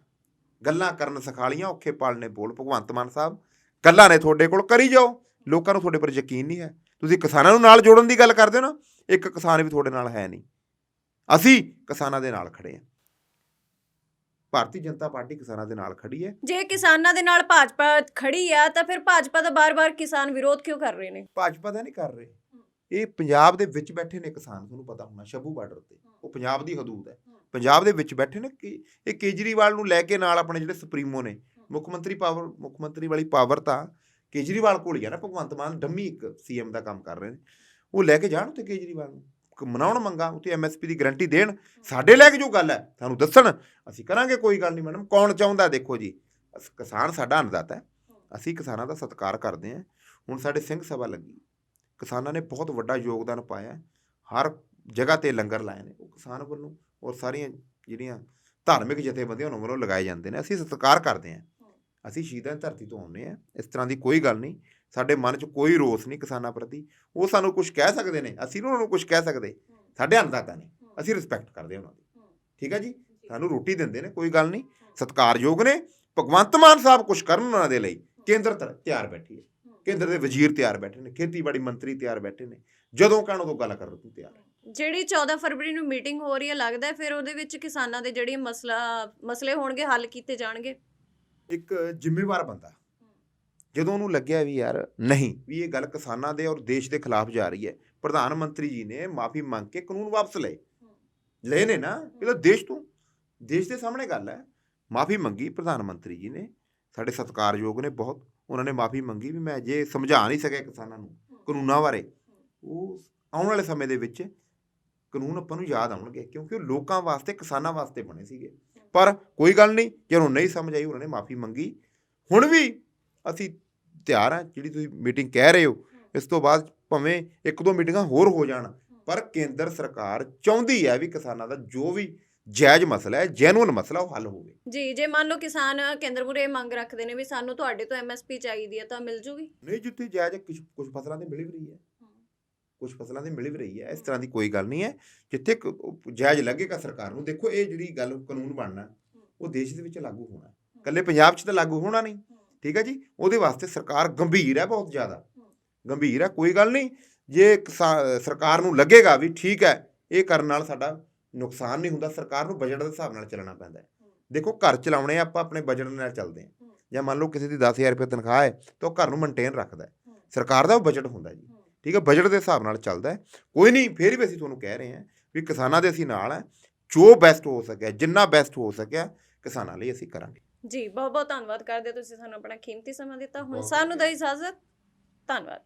ਗੱਲਾਂ ਕਰਨ ਸਿਖਾਲੀਆਂ ਔਖੇ ਪਾਲਨੇ ਬੋਲ। ਭਗਵੰਤ ਮਾਨ ਸਾਹਿਬ ਗੱਲਾਂ ਨੇ ਤੁਹਾਡੇ ਕੋਲ ਕਰੀ ਜਾਓ। ਲੋਕਾਂ ਨੂੰ ਤੁਹਾਡੇ ਪਰ ਯਕੀਨ ਨਹੀਂ ਹੈ। ਤੁਸੀਂ ਕਿਸਾਨਾਂ ਨੂੰ ਨਾਲ ਜੋੜਨ ਦੀ ਗੱਲ ਕਰਦੇ ਹੋ ਨਾ ਇੱਕ ਕਿਸਾਨ ਵੀ ਤੁਹਾਡੇ ਨਾਲ ਹੈ ਨਹੀਂ। ਅਸੀਂ ਕਿਸਾਨਾਂ ਦੇ ਨਾਲ ਖੜੇ ਹਾਂ। ਭਾਰਤੀ ਜਨਤਾ ਪਾਰਟੀ ਕਿਸਾਨਾਂ ਦੇ ਨਾਲ ਖੜੀ ਹੈ।
ਜੇ ਕਿਸਾਨਾਂ ਦੇ ਨਾਲ ਭਾਜਪਾ ਖੜੀ ਆ ਤਾਂ ਫਿਰ ਭਾਜਪਾ ਦਾ ਬਾਰ-ਬਾਰ ਕਿਸਾਨ ਵਿਰੋਧ ਕਿਉਂ ਕਰ ਰਹੇ ਨੇ?
ਭਾਜਪਾ ਦਾ ਨਹੀਂ ਕਰ ਰਹੇ। ਇਹ ਪੰਜਾਬ ਦੇ ਵਿੱਚ ਬੈਠੇ ਨੇ ਕਿਸਾਨ ਤੁਹਾਨੂੰ ਪਤਾ ਹੋਣਾ ਸ਼ਬੂ ਬਾਰਡਰ ਤੇ ਉਹ ਪੰਜਾਬ ਦੀ ਹਦੂਦ ਹੈ। ਪੰਜਾਬ ਦੇ ਵਿੱਚ ਬੈਠੇ ਨੇ ਕਿ ਇਹ ਕੇਜਰੀਵਾਲ ਨੂੰ ਲੈ ਕੇ ਨਾਲ ਆਪਣੇ ਜਿਹੜੇ ਸੁਪਰੀਮੋ ਨੇ, ਮੁੱਖ ਮੰਤਰੀ ਪਾਵਰ, ਮੁੱਖ ਮੰਤਰੀ ਵਾਲੀ ਪਾਵਰ ਤਾਂ ਕੇਜਰੀਵਾਲ ਕੋਲ ਹੀ ਆ ਨਾ, ਭਗਵੰਤ ਮਾਨ ਡੰਮੀ ਇੱਕ ਸੀਐਮ ਦਾ ਕੰਮ ਕਰ ਰਹੇ ਨੇ। ਉਹ ਲੈ ਕੇ ਜਾਣ ਉੱਤੇ ਕੇਜਰੀਵਾਲ ਨੂੰ? ਕ- ਮਨਾਉਣ ਮੰਗਾ ਉੱਤੇ ਐਮਐਸਪੀ ਦੀ ਗਾਰੰਟੀ ਦੇਣ? ਸਾਡੇ ਲੈ ਕੇ ਜੋ ਗੱਲ ਹੈ, ਸਾਨੂੰ ਦੱਸਣ? ਅਸੀਂ ਕਰਾਂਗੇ, ਕੋਈ ਗੱਲ ਨਹੀਂ ਮੈਡਮ, ਕੌਣ ਚਾਹੁੰਦਾ ਦੇਖੋ ਜੀ। ਅਸ- ਕਿਸਾਨ ਸਾਡਾ ਅੰਨਦਾਤਾ ਹੈ। ਅਸੀਂ ਕਿਸਾਨਾਂ ਦਾ ਸਤਿਕਾਰ ਕਰਦੇ ਹਾਂ। ਹੁਣ ਸਾਡੇ ਸਿੰਘ ਸਭਾ ਲੱਗੀ। ਕਿਸਾਨਾਂ ਨੇ ਬਹੁਤ ਵੱਡਾ ਯੋਗਦਾਨ ਪਾਇਆ। ਹਰ ਜਗ੍ਹਾ ਤੇ ਲੰਗਰ ਲਾਏ ਨੇ। ਉਹ ਕਿਸਾਨ ਵੱਲੋਂ ਔਰ ਸਾਰੀਆਂ ਜਿਹੜੀਆਂ ਧਾਰਮਿਕ ਜਥੇਬੰਦੀਆਂ ਉਹਨਾਂ ਵੱਲੋਂ ਲਗਾਏ ਜਾਂਦੇ ਨੇ। ਅਸੀਂ ਸਤਿਕਾਰ ਕਰਦੇ ਹਾਂ। ਅਸੀਂ ਸ਼ਹੀਦਾਂ ਦੀ ਧਰਤੀ ਤੋਂ ਆਉਂਦੇ ਹਾਂ। ਇਸ ਤਰ੍ਹਾਂ ਦੀ ਕੋਈ ਗੱਲ ਨਹੀਂ। ਸਾਡੇ ਮਨ 'ਚ ਕੋਈ ਰੋਸ ਨਹੀਂ ਕਿਸਾਨਾਂ ਪ੍ਰਤੀ। ਉਹ ਸਾਨੂੰ ਕੁਝ ਕਹਿ ਸਕਦੇ ਨੇ। ਅਸੀਂ ਨੀ ਉਹਨਾਂ ਨੂੰ ਕੁਝ ਕਹਿ ਸਕਦੇ। ਸਾਡੇ ਅੰਨਦਾਤਾ ਨੇ। ਅਸੀਂ ਰਿਸਪੈਕਟ ਕਰਦੇ ਹਾਂ ਉਹਨਾਂ ਦੀ। ਠੀਕ ਹੈ ਜੀ? ਸਾਨੂੰ ਰੋਟੀ ਦਿੰਦੇ ਨੇ, ਕੋਈ ਗੱਲ ਨਹੀਂ। ਸਤਿਕਾਰਯੋਗ ਨੇ। ਭਗਵੰਤ ਮਾਨ ਸਾਹਿਬ ਕੁਝ ਕਰਨ ਉਹਨਾਂ ਦੇ ਲਈ। ਕੇਂਦਰ ਤ- ਤਿਆਰ ਬੈਠੀ ਹੈ ਕੇਂਦਰ ਦੇ ਵਜ਼ੀਰ ਤਿਆਰ ਬੈਠੇ ਨੇ। ਖੇਤੀਬਾੜੀ ਮੰਤਰੀ ਤਿਆਰ ਬੈਠੇ ਨੇ। ਜਦੋਂ ਕਹਿਣ ਉਦੋਂ ਗੱਲ ਕਰਨ ਨੂੰ ਤਿਆਰ ਹੈ।
ਜਿਹੜੀ 14 ਫਰਵਰੀ ਨੂੰ ਮੀਟਿੰਗ ਹੋ ਰਹੀ ਹੈ ਲੱਗਦਾ ਹੈ ਫਿਰ ਉਹਦੇ ਵਿੱਚ ਕਿਸਾਨਾਂ ਦੇ ਜਿਹੜੇ ਮਸਲਾ ਮਸਲੇ ਹੋਣਗੇ ਹੱਲ ਕੀਤੇ ਜਾਣਗੇ?
ਇੱਕ ਜ਼ਿੰਮੇਵਾਰ ਬੰਦਾ। ਜਦੋਂ ਉਹਨੂੰ ਲੱਗਿਆ ਵੀ ਯਾਰ ਨਹੀਂ ਵੀ ਇਹ ਗੱਲ ਕਿਸਾਨਾਂ ਦੇ ਔਰ ਦੇਸ਼ ਦੇ ਖਿਲਾਫ ਜਾ ਰਹੀ ਹੈ ਪ੍ਰਧਾਨ ਮੰਤਰੀ ਜੀ ਨੇ ਮਾਫੀ ਮੰਗ ਕੇ ਕਾਨੂੰਨ ਵਾਪਸ ਲਏ। ਲਏ ਨੇ ਨਾ ਇਹ ਤਾਂ ਦੇਸ਼ ਤੋਂ ਦੇਸ਼ ਦੇ ਸਾਹਮਣੇ ਗੱਲ ਹੈ ਮਾਫੀ ਮੰਗੀ ਪ੍ਰਧਾਨ ਮੰਤਰੀ ਜੀ ਨੇ ਸਾਡੇ ਸਤਿਕਾਰਯੋਗ ਨੇ ਬਹੁਤ ਉਹਨਾਂ ਨੇ ਮਾਫੀ ਮੰਗੀ ਵੀ ਮੈਂ ਜੇ ਸਮਝਾ ਨਹੀਂ ਸਕਿਆ ਕਿਸਾਨਾਂ ਨੂੰ ਕਾਨੂੰਨਾਂ ਬਾਰੇ ਉਹ ਆਉਣ ਵਾਲੇ ਸਮੇਂ ਦੇ ਵਿੱਚ ਕਾਨੂੰਨ ਆਪਾਂ ਨੂੰ ਯਾਦ ਆਉਣਗੇ ਕਿਉਂਕਿ ਉਹ ਲੋਕਾਂ ਵਾਸਤੇ ਕਿਸਾਨਾਂ ਵਾਸਤੇ ਬਣੇ ਸੀਗੇ। ਪਰ ਕੋਈ ਗੱਲ ਨਹੀਂ ਜਦੋਂ ਨਹੀਂ ਸਮਝ ਆਈ ਉਹਨਾਂ ਨੇ ਮਾਫੀ ਮੰਗੀ। ਹੁਣ ਵੀ ਅਸੀਂ ਤਿਆਰ ਹਾਂ ਜਿਹੜੀ ਤੁਸੀਂ ਮੀਟਿੰਗ ਕਹਿ ਰਹੇ ਹੋ ਇਸ ਤੋਂ ਬਾਅਦ ਭਾਵੇਂ ਇੱਕ ਦੋ ਮੀਟਿੰਗਾਂ ਹੋਰ ਹੋ ਜਾਣ ਪਰ ਕੇਂਦਰ ਸਰਕਾਰ ਚਾਹੁੰਦੀ ਹੈ ਵੀ ਕਿਸਾਨਾਂ ਦਾ ਜੋ ਵੀ ਜਾਇਜ਼ ਮਸਲਾ ਹੈ ਜੈਨੂਅਲ ਮਸਲਾ ਉਹ ਹੱਲ ਹੋਵੇ।
ਜੀ ਜੇ ਮੰਨ ਲਓ ਕਿਸਾਨ ਕੇਂਦਰ ਮੁਰੇ ਮੰਗ ਰੱਖਦੇ ਨੇ ਵੀ ਸਾਨੂੰ ਤੁਹਾਡੇ ਤੋਂ ਐਮਐਸਪੀ ਚਾਹੀਦੀ ਹੈ ਤਾਂ ਮਿਲ ਜੂਗੀ?
ਨਹੀਂ ਜਿੱਥੇ ਜਾਇਜ਼ ਕੁਝ ਕੁਝ ਫਸਲਾਂ ਤੇ ਮਿਲ ਵੀ ਰਹੀ ਹੈ। ਕੁਝ ਫਸਲਾਂ ਤੇ ਮਿਲ ਵੀ ਰਹੀ ਹੈ ਇਸ ਤਰ੍ਹਾਂ ਦੀ ਕੋਈ ਗੱਲ ਨਹੀਂ ਹੈ। ਜਿੱਥੇ ਜਾਇਜ਼ ਲੱਗੇਗਾ ਸਰਕਾਰ ਨੂੰ ਦੇਖੋ ਇਹ ਜਿਹੜੀ ਗੱਲ ਕਾਨੂੰਨ ਬਣਨਾ ਉਹ ਦੇਸ਼ ਦੇ ਵਿੱਚ ਲਾਗੂ ਹੋਣਾ ਕੱਲੇ ਪੰਜਾਬ 'ਚ ਤਾਂ ਲਾਗੂ ਹੋਣਾ ਨਹੀਂ ਠੀਕ ਹੈ ਜੀ? ਉਹਦੇ ਵਾਸਤੇ ਸਰਕਾਰ ਗੰਭੀਰ ਹੈ ਬਹੁਤ ਜ਼ਿਆਦਾ। ਗੰਭੀਰ ਹੈ ਕੋਈ ਗੱਲ ਨਹੀਂ। ਜੇ ਸਰਕਾਰ ਨੂੰ ਲੱਗੇਗਾ ਵੀ ਠੀਕ ਹੈ ਇਹ ਕਰਨ ਨਾਲ ਸਾਡਾ ਨੁਕਸਾਨ ਨਹੀਂ ਹੁੰਦਾ ਸਰਕਾਰ ਨੂੰ ਬਜਟ ਦੇ ਹਿਸਾਬ ਨਾਲ ਚੱਲਣਾ ਪੈਂਦਾ ਹੈ। ਦੇਖੋ ਘਰ ਚਲਾਉਣੇ ਆਪਾਂ ਆਪਣੇ ਬਜਟ ਨਾਲ ਚੱਲਦੇ ਹਾਂ। ਜਾਂ ਮੰਨ ਲਓ ਕਿਸੇ ਦੀ 10000 ਰੁਪਏ ਤਨਖਾਹ ਹੈ ਤਾਂ ਉਹ ਘਰ ਨੂੰ ਮੇਨਟੇਨ ਰੱਖਦਾ ਸਰਕਾਰ ਦਾ ਉਹ ਬਜਟ ਹੁੰਦਾ ਜੀ। ਠੀਕ ਹੈ ਬਜਟ ਦੇ ਹਿਸਾਬ ਨਾਲ ਚੱਲਦਾ ਹੈ। ਕੋਈ ਨਹੀਂ ਫੇਰ ਵੀ ਅਸੀਂ ਤੁਹਾਨੂੰ ਕਹਿ ਰਹੇ ਹਾਂ ਵੀ ਕਿਸਾਨਾਂ ਦੇ ਅਸੀਂ ਨਾਲ ਹੈ। ਜੋ ਬੈਸਟ ਹੋ ਸਕਿਆ ਜਿੰਨਾ ਬੈਸਟ ਹੋ ਸਕਿਆ ਕਿਸਾਨਾਂ ਲਈ ਅਸੀਂ ਕਰਾਂਗੇ।
ਜੀ ਬਹੁਤ ਬਹੁਤ ਧੰਨਵਾਦ ਕਰਦੇ ਤੁਸੀਂ ਸਾਨੂੰ ਆਪਣਾ ਕੀਮਤੀ ਸਮਾਂ ਦਿੱਤਾ। ਹੁਣ ਸਾਨੂੰ ਦਾ ਇਜਾਜ਼ਤ। ਧੰਨਵਾਦ।